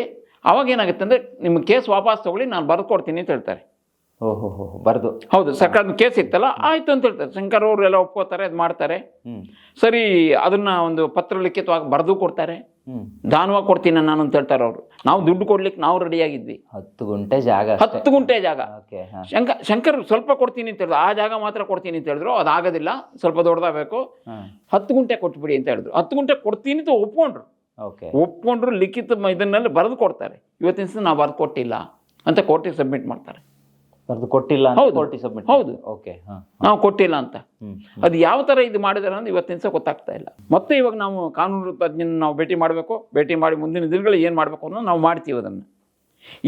ಅವಾಗ ಏನಾಗುತ್ತೆ ಅಂದರೆ ನಿಮ್ಮ ಕೇಸ್ ವಾಪಸ್ ತಗೊಳ್ಳಿ ನಾನು ಬರ್ದು ಕೊಡ್ತೀನಿ ಅಂತ ಹೇಳ್ತಾರೆ. ಬರ್ದು. ಹೌದು ಸರ್ಕಾರದ ಕೇಸ್ ಇತ್ತಲ್ಲ ಆಯ್ತು ಅಂತ ಹೇಳ್ತಾರೆ. ಶಂಕರ್ ಅವರು ಎಲ್ಲ ಒಪ್ಕೋತಾರೆ ಅದು ಮಾಡ್ತಾರೆ. ಸರಿ ಅದನ್ನ ಒಂದು ಪತ್ರ ಲಿಖಿತವಾಗಿ ಬರೆದು ಕೊಡ್ತಾರೆ. ದಾನವಾಗಿ ಕೊಡ್ತೀನಿ ನಾನು ಅಂತ ಹೇಳ್ತಾರೆ ಅವರು. ನಾವು ದುಡ್ಡು ಕೊಡ್ಲಿಕ್ಕೆ ನಾವು ರೆಡಿ ಆಗಿದ್ವಿ. ಹತ್ತು ಗುಂಟೆ ಜಾಗ ಹತ್ತು ಗುಂಟೆ ಜಾಗ. ಓಕೆ ಹಾ. ಶಂಕ ಶಂಕರ್ ಸ್ವಲ್ಪ ಕೊಡ್ತೀನಿ ಅಂತ ಹೇಳಿದ್ರು. ಆ ಜಾಗ ಮಾತ್ರ ಕೊಡ್ತೀನಿ ಅಂತ ಹೇಳಿದ್ರು. ಅದಾಗೋದಿಲ್ಲ ಸ್ವಲ್ಪ ದೊಡ್ಡದಾಗಬೇಕು. ಹತ್ತು ಗುಂಟೆ ಕೊಟ್ಬಿಡಿ ಅಂತ ಹೇಳಿದ್ರು. ಹತ್ತು ಗುಂಟೆ ಕೊಡ್ತೀನಿ ಅಂತ ಒಪ್ಕೊಂಡ್ರು. ಓಕೆ. ಒಪ್ಕೊಂಡ್ರು ಲಿಖಿತ ಇದನ್ನೆಲ್ಲ ಬರೆದು ಕೊಡ್ತಾರೆ. ಇವತ್ತಿನ ನಾವು ಬರೆದು ಕೊಟ್ಟಿಲ್ಲ ಅಂತ ಕೋರ್ಟಿಗೆ ಸಬ್ಮಿಟ್ ಮಾಡ್ತಾರೆ. ಕೊಟ್ಟಿಲ್ಲ. ಕೋರ್ಟಿ ಸಬ್ಮಿಟ್ ಹೌದು. ಓಕೆ ನಾವು ಕೊಟ್ಟಿಲ್ಲ ಅಂತ. ಅದು ಯಾವ ತರ ಇದು ಮಾಡಿದಾರೆ ಅಂದ್ರೆ ಇವತ್ತಿನ ದಿವಸ ಗೊತ್ತಾಗ್ತಾ ಇಲ್ಲ. ಮತ್ತೆ ಇವಾಗ ನಾವು ಕಾನೂನು ತಜ್ಞನ ನಾವು ಭೇಟಿ ಮಾಡಬೇಕು ಭೇಟಿ ಮಾಡಿ ಮುಂದಿನ ದಿನಗಳು ಏನು ಮಾಡಬೇಕು ಅನ್ನೋ ನಾವು ಮಾಡ್ತೀವಿ ಅದನ್ನು.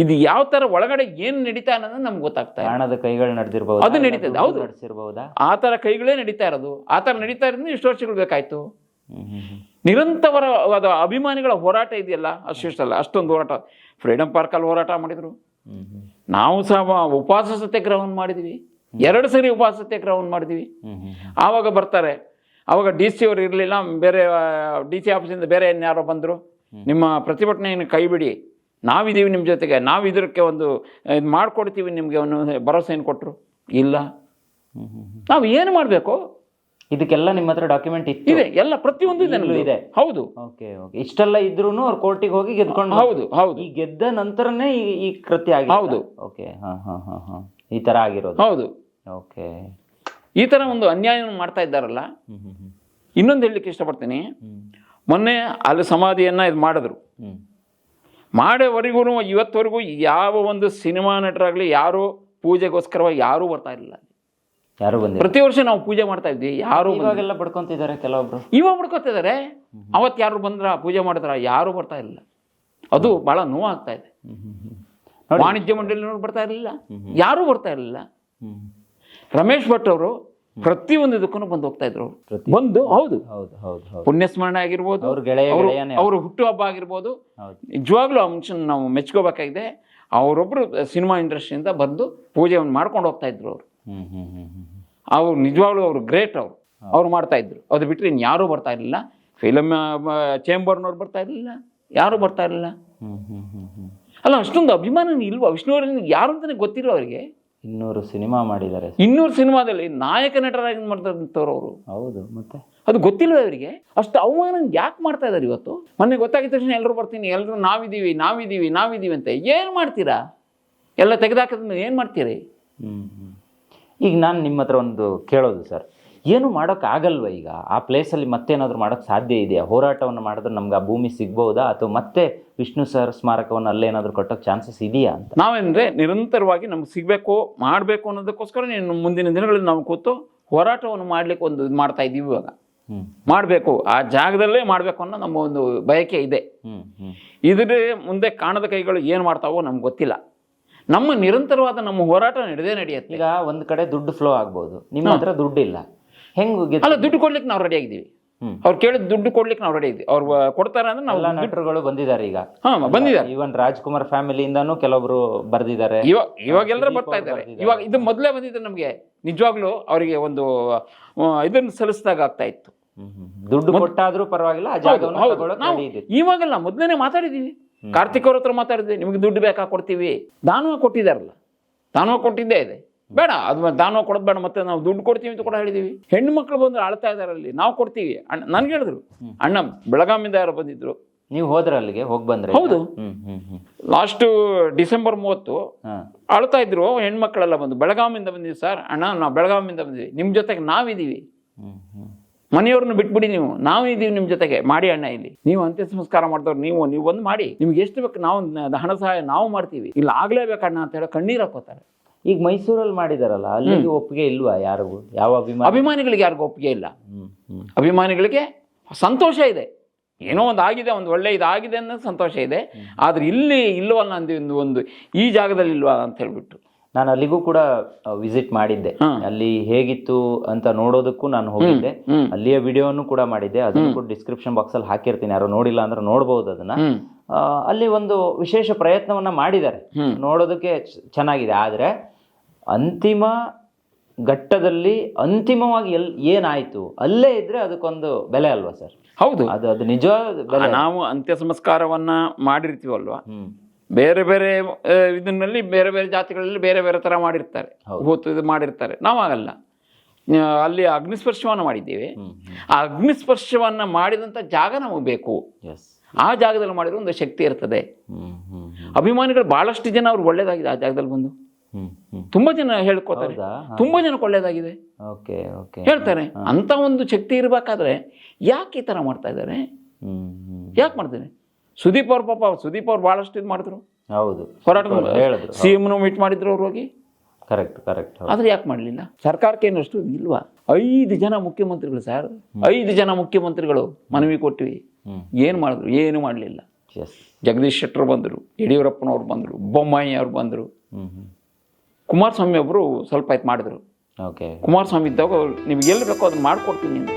ಇದು ಯಾವ ತರ ಒಳಗಡೆ ಏನು ನಡೀತಾ ಅನ್ನೋದು ನಮ್ಗೆ ಗೊತ್ತಾಗ್ತಾ ಇಲ್ಲ. ಹಣದ ಕೈಗಳು ನಡೆದಿರಬಹುದು ಅದು ನಡೀತದೆ, ಹೌದು. ನಡೆಸಿರಬಹುದಾ ಆ ತರ ಕೈಗಳೇ ನಡೀತಾ ಇರೋದು. ಆ ತರ ನಡೀತಾ ಇರೋದು ಇಷ್ಟು ವರ್ಷಗಳು ಬೇಕಾಯ್ತು. ನಿರಂತರವಾದ ಅಭಿಮಾನಿಗಳ ಹೋರಾಟ ಇದೆಯಲ್ಲ ಅಷ್ಟಿಷ್ಟಲ್ಲ ಅಷ್ಟೊಂದು ಹೋರಾಟ. ಫ್ರೀಡಮ್ ಪಾರ್ಕಲ್ಲಿ ಹೋರಾಟ ಮಾಡಿದರು. ನಾವು ಸಹ ಉಪವಾಸ ಸತ್ಯಾಗ್ರಹವನ್ನು ಮಾಡಿದ್ವಿ. ಎರಡು ಸರಿ ಉಪವಾಸ ಸತ್ಯಾಗ್ರಹವನ್ನು ಮಾಡಿದ್ವಿ. ಆವಾಗ ಬರ್ತಾರೆ. ಆವಾಗ ಡಿ ಸಿ ಅವರು ಇರಲಿಲ್ಲ ಬೇರೆ ಡಿ ಸಿ ಆಫೀಸಿಂದ ಬೇರೆ ಯಾರೋ ಬಂದರು. ನಿಮ್ಮ ಪ್ರತಿಭಟನೆಯನ್ನು ಕೈ ಬಿಡಿ ನಾವಿದ್ದೀವಿ ನಿಮ್ಮ ಜೊತೆಗೆ. ನಾವು ಇದಕ್ಕೆ ಒಂದು ಇದು ಮಾಡಿಕೊಡ್ತೀವಿ ನಿಮಗೆ ಒಂದು ಭರವಸೆಯನ್ನು ಕೊಟ್ಟರು ಇಲ್ಲ. ನಾವು ಏನು ಮಾಡಬೇಕು? ಇದಕ್ಕೆಲ್ಲ ನಿಮ್ಮ ಹತ್ರ ಡಾಕ್ಯುಮೆಂಟ್ ಇತ್ತು. ಇದೆ ಎಲ್ಲ ಪ್ರತಿಯೊಂದು ಇದೆ ಇದೆ. ಹೌದು. Okay okay. ಇಷ್ಟೆಲ್ಲ ಇದ್ರೂ ಅವ್ರು ಕೋರ್ಟಿಗೆ ಹೋಗಿ ಗೆದ್ಕೊಂಡು ಹೌದು ಹೌದು. ಈ ಗೆದ್ದ ನಂತರನೇ ಈ ಈ ಕೃತ್ಯ ಆಗಿದೆ ಹೌದು. ಓಕೆ ಹಾ ಹಾ ಹಾ ಹಾ. ಈ ತರ ಆಗಿರೋದು. ಹೌದು. ಓಕೆ. ಈ ತರ ಒಂದು ಅನ್ಯಾಯವನ್ನು ಮಾಡ್ತಾ ಇದ್ದಾರಲ್ಲ? ಹ್ಮ್ ಹ್ಮ್ ಹ್ಮ್. ಇನ್ನೊಂದು ಹೇಳಲಿಕ್ಕೆ ಇಷ್ಟಪಡ್ತೀನಿ. ಹ್ಮ್. ಮೊನ್ನೆ ಅಲ್ಲಿ ಸಮಾಧಿಯನ್ನ ಇದು ಮಾಡಿದ್ರು. ಹ್ಮ್. ಮಾಡೋವರೆಗೂ ಇವತ್ತವರೆಗೂ ಯಾವ ಒಂದು ಸಿನಿಮಾ ನಟರಾಗ್ಲಿ ಯಾರು ಪೂಜೆಗೋಸ್ಕರವಾಗಿ ಯಾರೂ ಬರ್ತಾ ಇರಲಿಲ್ಲ. ಯಾರು ಬಂದ ಪ್ರತಿ ವರ್ಷ ನಾವು ಪೂಜೆ ಮಾಡ್ತಾ ಇದ್ವಿ ಯಾರು ಇವಾಗೆಲ್ಲ ಬಡ್ಕೊಂತಿದ್ದಾರೆ ಕೆಲವೊಬ್ರು. ಇವಾಗ ಬಡ್ಕೊತಿದ್ದಾರೆ ಅವತ್ತು ಯಾರು ಬಂದ್ರ ಪೂಜೆ ಮಾಡಿದ್ರ ಯಾರು ಬರ್ತಾ ಇಲ್ಲ. ಅದು ಬಹಳ ನೋವಾಗ್ತಾ ಇದೆ. ವಾಣಿಜ್ಯ ಮಂಡಳಿ ಬರ್ತಾ ಇರಲಿಲ್ಲ ಯಾರು ಬರ್ತಾ ಇರಲಿಲ್ಲ. ರಮೇಶ್ ಭಟ್ ಅವರು ಪ್ರತಿಯೊಂದು ಇದಕ್ಕೂ ಬಂದು ಹೋಗ್ತಾ ಇದ್ರು ಅವ್ರು. ಬಂದು ಹೌದು. ಹೌದು ಹೌದು ಹೌದು. ಪುಣ್ಯಸ್ಮರಣೆ ಆಗಿರ್ಬೋದು ಅವ್ರ ಹುಟ್ಟುಹಬ್ಬ ಆಗಿರ್ಬೋದು. ನಿಜವಾಗ್ಲೂ ಆ ಮನುಷ್ಯನ ನಾವು ಮೆಚ್ಕೋಬೇಕಾಗಿದೆ. ಅವರೊಬ್ರು ಸಿನಿಮಾ ಇಂಡಸ್ಟ್ರಿಯಿಂದ ಬಂದು ಪೂಜೆಯನ್ನು ಮಾಡ್ಕೊಂಡು ಹೋಗ್ತಾ ಇದ್ರು ಅವರು. ಅವ್ರು ನಿಜವಾಗ್ಲೂ ಅವರು ಗ್ರೇಟ್ ಅವರು. ಅವ್ರು ಮಾಡ್ತಾ ಇದ್ರು. ಅದು ಬಿಟ್ಟರೆ ಯಾರು ಬರ್ತಾ ಇರಲಿಲ್ಲ. ಫಿಲಮ್ ಚೇಂಬರ್ನವ್ರು ಬರ್ತಾ ಇರಲಿಲ್ಲ. ಯಾರೂ ಬರ್ತಾ ಇರಲಿಲ್ಲ. ಅಲ್ಲ ಅಷ್ಟೊಂದು ಅಭಿಮಾನ ಇಲ್ವಾ? ವಿಷ್ಣುವರ್ಧನ್ ಯಾರು ಅಂತಾನೆ ಗೊತ್ತಿರೋ ಅವರಿಗೆ? ಇನ್ನೂರು ಸಿನಿಮಾ ಮಾಡಿದ್ದಾರೆ ಇನ್ನೂರು ಸಿನಿಮಾದಲ್ಲಿ ನಾಯಕ ನಟರಾಗಿ ಮಾಡ್ತಾರಂತವ್ರು ಅವರು. ಹೌದು ಮತ್ತೆ? ಅದು ಗೊತ್ತಿಲ್ಲ ಅವರಿಗೆ ಅಷ್ಟು ಅವಮಾನ ಯಾಕೆ ಮಾಡ್ತಾ ಇದ್ದಾರೆ ಇವತ್ತು? ಮೊನ್ನೆ ಗೊತ್ತಾಗಿದ ತಕ್ಷಣ ಎಲ್ಲರೂ ಬರ್ತೀನಿ ಎಲ್ಲರೂ ನಾವಿದ್ದೀವಿ ನಾವಿದ್ದೀವಿ ನಾವಿದ್ದೀವಿ ಅಂತ. ಏನು ಮಾಡ್ತೀರಾ? ಎಲ್ಲ ತೆಗೆದಾಕಿದ್ರೆ ಏನು ಮಾಡ್ತೀರಿ. ಈಗ ನಾನು ನಿಮ್ಮ ಹತ್ರ ಒಂದು ಕೇಳೋದು ಸರ್. ಏನು ಮಾಡೋಕ್ಕಾಗಲ್ವ ಈಗ? ಆ ಪ್ಲೇಸಲ್ಲಿ ಮತ್ತೇನಾದರೂ ಮಾಡೋಕ್ಕೆ ಸಾಧ್ಯ ಇದೆಯಾ? ಹೋರಾಟವನ್ನು ಮಾಡಿದ್ರೆ ನಮ್ಗೆ ಆ ಭೂಮಿ ಸಿಗ್ಬೋದಾ ಅಥವಾ ಮತ್ತೆ ವಿಷ್ಣು ಸರ್ ಸ್ಮಾರಕವನ್ನು ಅಲ್ಲೇನಾದರೂ ಕಟ್ಟೋಕ್ಕೆ ಚಾನ್ಸಸ್ ಇದೆಯಾ ಅಂತ? ನಾವೇನಂದರೆ ನಿರಂತರವಾಗಿ ನಮ್ಗೆ ಸಿಗಬೇಕು ಮಾಡಬೇಕು ಅನ್ನೋದಕ್ಕೋಸ್ಕರ ನೀನು ಮುಂದಿನ ದಿನಗಳಲ್ಲಿ ನಾವು ಕೂತು ಹೋರಾಟವನ್ನು ಮಾಡ್ಲಿಕ್ಕೆ ಒಂದು ಇದು ಮಾಡ್ತಾ ಇದ್ದೀವಿ ಇವಾಗ. ಮಾಡಬೇಕು. ಆ ಜಾಗದಲ್ಲೇ ಮಾಡಬೇಕು ಅನ್ನೋ ನಮ್ಮ ಒಂದು ಬಯಕೆ ಇದೆ. ಇದ್ರೆ ಮುಂದೆ ಕಾಣದ ಕೈಗಳು ಏನು ಮಾಡ್ತಾವೋ ನಮ್ಗೆ ಗೊತ್ತಿಲ್ಲ. ನಮ್ಮ ನಿರಂತರವಾದ ನಮ್ಮ ಹೋರಾಟ ನಡೆದೇ ನಡೆಯುತ್ತೆ. ಈಗ ಒಂದ್ ಕಡೆ ದುಡ್ಡು ಫ್ಲೋ ಆಗ್ಬೋದು. ನಿಮ್ಮ ಹತ್ರ ದುಡ್ಡು ಇಲ್ಲ. ಹೆಂಗೆ ಅಲ್ಲ ದುಡ್ಡು ಕೊಡ್ಲಿಕ್ಕೆ ನಾವು ರೆಡಿ ಆಗಿದ್ದೀವಿ. ಅವ್ರು ಕೇಳಿದ ದುಡ್ಡು ಕೊಡ್ಲಿಕ್ಕೆ ನಾವು ರೆಡಿ ಇದ್ದೀವಿ. ಅವ್ರು ಕೊಡ್ತಾರೆ ಅಂದ್ರೆ ನಾವು ನಟರುಗಳು ಬಂದಿದ್ದಾರೆ ಈಗ. ಹಾಂ ಬಂದಿದ್ದಾರೆ. ಈವನ್ ರಾಜ್ಕುಮಾರ್ ಫ್ಯಾಮಿಲಿಯಿಂದಾನು ಕೆಲವೊಬ್ರು ಬರ್ದಿದ್ದಾರೆ. ಇವಾಗ ಇವಾಗೆಲ್ಲರೂ ಸುದೀಪ್ ಬರ್ತಾ ಇದ್ದಾರೆ. ಇವಾಗ ಇದು ಮೊದಲೇ ಬಂದಿದೆ ನಮಗೆ. ನಿಜವಾಗ್ಲೂ ಅವರಿಗೆ ಒಂದು ಇದನ್ನ ಸಲ್ಲಿಸಿದಾಗ ಆಗ್ತಾ ಇತ್ತು. ದುಡ್ಡು ಕೊಟ್ಟಾದ್ರೂ ಪರವಾಗಿಲ್ಲ. ಇವಾಗೆಲ್ಲ ಮೊದಲೇ ಮಾತಾಡಿದ್ದೀವಿ. ಕಾರ್ತಿಕ್ ಅವ್ರ ಹತ್ರ ಮಾತಾಡಿದೆ ನಿಮಗೆ ದುಡ್ಡು ಬೇಕಾ? ಕೊಡ್ತೀವಿ. ದಾನವ ಕೊಟ್ಟಿದ್ದಾರಲ್ಲ. ದಾನವ ಕೊಟ್ಟಿದ್ದೇ ಇದೆ. ಬೇಡ ಅದು ದಾನವ ಕೊಡೋದು ಬೇಡ ಮತ್ತೆ ನಾವು ದುಡ್ಡು ಕೊಡ್ತೀವಿ ಅಂತ ಕೂಡ ಹೇಳಿದೀವಿ. ಹೆಣ್ಣು ಮಕ್ಕಳು ಬಂದ್ರೆ ಅಳ್ತಾ ಇದಾರೆ ಅಲ್ಲಿ ನಾವು ಕೊಡ್ತೀವಿ. ಅಣ್ಣ ನನ್ಗೆ ಹೇಳಿದ್ರು. ಅಣ್ಣ ಬೆಳಗಾಮಿಂದ ಯಾರು ಬಂದಿದ್ರು. ನೀವು ಹೋದ್ರ ಅಲ್ಲಿಗೆ ಹೋಗಿ ಬಂದ್ರೆ ಹೌದು. ಲಾಸ್ಟ್ ಡಿಸೆಂಬರ್ ಮೂವತ್ತು ಅಳ್ತಾ ಇದ್ರು ಹೆಣ್ಮಕ್ಳೆಲ್ಲ ಬಂದು. ಬೆಳಗಾವಿಂದ ಬಂದಿವಿ ಸರ್. ಅಣ್ಣ ನಾವು ಬೆಳಗಾವಿಂದ ಬಂದಿವಿ ನಿಮ್ಮ ಜೊತೆಗೆ ನಾವಿದ್ದೀವಿ. ಮನೆಯವ್ರನ್ನ ಬಿಟ್ಬಿಡಿ ನೀವು. ನಾವು ಇದೀವಿ ನಿಮ್ಮ ಜೊತೆಗೆ. ಮಾಡಿ ಅಣ್ಣ ಇಲ್ಲಿ. ನೀವು ಅಂತ್ಯ ಸಂಸ್ಕಾರ ಮಾಡಿದವ್ರು ನೀವು ನೀವು ಒಂದು ಮಾಡಿ. ನಿಮ್ಗೆ ಎಷ್ಟು ಬೇಕು ನಾವು ಹಣ ಸಹಾಯ ನಾವು ಮಾಡ್ತೀವಿ. ಇಲ್ಲ ಆಗ್ಲೇಬೇಕಣ್ಣ ಅಂತ ಹೇಳಿ ಕಣ್ಣೀರು ಹಾಕೋತಾರೆ. ಈಗ ಮೈಸೂರಲ್ಲಿ ಮಾಡಿದಾರಲ್ಲ ಅಲ್ಲಿಗೆ ಒಪ್ಪಿಗೆ ಇಲ್ವಾ ಯಾರಿಗೂ? ಯಾವ ಅಭಿಮಾನಿ? ಅಭಿಮಾನಿಗಳಿಗೆ ಯಾರಿಗೂ ಒಪ್ಪಿಗೆ ಇಲ್ಲ. ಅಭಿಮಾನಿಗಳಿಗೆ ಸಂತೋಷ ಇದೆ. ಏನೋ ಒಂದು ಆಗಿದೆ ಒಂದು ಒಳ್ಳೆ ಇದಾಗಿದೆ ಅನ್ನೋ ಸಂತೋಷ ಇದೆ. ಆದ್ರೆ ಇಲ್ಲಿ ಇಲ್ವಲ್ಲ ಅಂದ ಒಂದು ಒಂದು ಈ ಜಾಗದಲ್ಲಿ ಇಲ್ವಾ ಅಂತ ಹೇಳ್ಬಿಟ್ಟು ನಾನು ಅಲ್ಲಿಗೂ ಕೂಡ ವಿಸಿಟ್ ಮಾಡಿದ್ದೆ. ಅಲ್ಲಿ ಹೇಗಿತ್ತು ಅಂತ ನೋಡೋದಕ್ಕೂ ನಾನು ಹೋಗಿದ್ದೆ. ಅಲ್ಲಿಯ ವಿಡಿಯೋನು ಕೂಡ ಮಾಡಿದ್ದೆ. ಅದನ್ನು ಕೂಡ ಡಿಸ್ಕ್ರಿಪ್ಷನ್ ಬಾಕ್ಸ್ ಅಲ್ಲಿ ಹಾಕಿರ್ತೀನಿ. ಯಾರು ನೋಡಿಲ್ಲ ಅಂದ್ರೆ ನೋಡಬಹುದು ಅದನ್ನ. ಅಲ್ಲಿ ಒಂದು ವಿಶೇಷ ಪ್ರಯತ್ನವನ್ನ ಮಾಡಿದ್ದಾರೆ. ನೋಡೋದಕ್ಕೆ ಚೆನ್ನಾಗಿದೆ. ಆದ್ರೆ ಅಂತಿಮ ಘಟ್ಟದಲ್ಲಿ ಅಂತಿಮವಾಗಿ ಎಲ್ ಏನಾಯ್ತು? ಅಲ್ಲೇ ಇದ್ರೆ ಅದಕ್ಕೊಂದು ಬೆಲೆ ಅಲ್ವಾ ಸರ್? ಹೌದು. ಅದು ಅದು ಬೆಲೆ ನಾವು ಅಂತ್ಯ ಸಂಸ್ಕಾರವನ್ನ ಮಾಡಿರ್ತೀವಲ್ವಾ ಬೇರೆ ಬೇರೆ ಇದನ್ನಲ್ಲಿ ಬೇರೆ ಬೇರೆ ಜಾತಿಗಳಲ್ಲಿ ಬೇರೆ ಬೇರೆ ತರ ಮಾಡಿರ್ತಾರೆ. ಹೂತು ಇದು ಮಾಡಿರ್ತಾರೆ. ನಾವಾಗಲ್ಲ ಅಲ್ಲಿ ಅಗ್ನಿಸ್ಪರ್ಶವನ್ನು ಮಾಡಿದ್ದೇವೆ. ಆ ಅಗ್ನಿಸ್ಪರ್ಶವನ್ನು ಮಾಡಿದಂಥ ಜಾಗ ನಮಗೆ ಬೇಕು. ಆ ಜಾಗದಲ್ಲಿ ಮಾಡಿರೋ ಒಂದು ಶಕ್ತಿ ಇರ್ತದೆ. ಅಭಿಮಾನಿಗಳು ಬಹಳಷ್ಟು ಜನ ಅವ್ರು ಒಳ್ಳೇದಾಗಿದೆ ಆ ಜಾಗದಲ್ಲಿ ಬಂದು. ತುಂಬಾ ಜನ ಹೇಳ್ಕೊತಾರೆ. ತುಂಬಾ ಜನಕ್ಕೆ ಒಳ್ಳೇದಾಗಿದೆ. ಹೇಳ್ತಾರೆ. ಅಂತ ಒಂದು ಶಕ್ತಿ ಇರಬೇಕಾದ್ರೆ ಯಾಕೆ ಈ ತರ ಮಾಡ್ತಾ ಇದ್ದಾರೆ? ಯಾಕೆ ಮಾಡ್ತಾರೆ? ಸುದೀಪ್ ಅವ್ರ ಪಾಪ ಸುದೀಪ್ ಅವ್ರು ಬಹಳಷ್ಟು ಇದು ಮಾಡಿದ್ರು. ಹೌದು. ಹೋರಾಟ ಹೇಳಿದ್ರು ಸಿ ಎಮ್ನು ಮೀಟ್ ಮಾಡಿದ್ರು ಅವ್ರು ಹೋಗಿ? ಕರೆಕ್ಟ್ ಕರೆಕ್ಟ್ ಆದ್ರೆ ಯಾಕೆ ಮಾಡಲಿಲ್ಲ? ಸರ್ಕಾರಕ್ಕೆ ಏನಷ್ಟು ಇಲ್ವಾ? ಐದು ಜನ ಮುಖ್ಯಮಂತ್ರಿಗಳು ಸರ್ ಐದು ಜನ ಮುಖ್ಯಮಂತ್ರಿಗಳು ಮನವಿ ಕೊಟ್ಟಿವಿ ಏನು ಮಾಡಿದ್ರು? ಏನು ಮಾಡಲಿಲ್ಲ. ಜಗದೀಶ್ ಶೆಟ್ಟರ್ ಬಂದರು ಯಡಿಯೂರಪ್ಪನವ್ರು ಬಂದರು ಬೊಮ್ಮಾಯಿ ಅವ್ರು ಬಂದರು. ಕುಮಾರಸ್ವಾಮಿ ಒಬ್ಬರು ಸ್ವಲ್ಪ ಆಯ್ತು ಮಾಡಿದ್ರು. ಓಕೆ ಕುಮಾರಸ್ವಾಮಿ ಇದ್ದಾಗ ನಿಮ್ಗೆ ಎಲ್ಲಿ ಬೇಕೋ ಅದನ್ನ ಮಾಡಿಕೊಡ್ತೀನಿ. ಅಂತ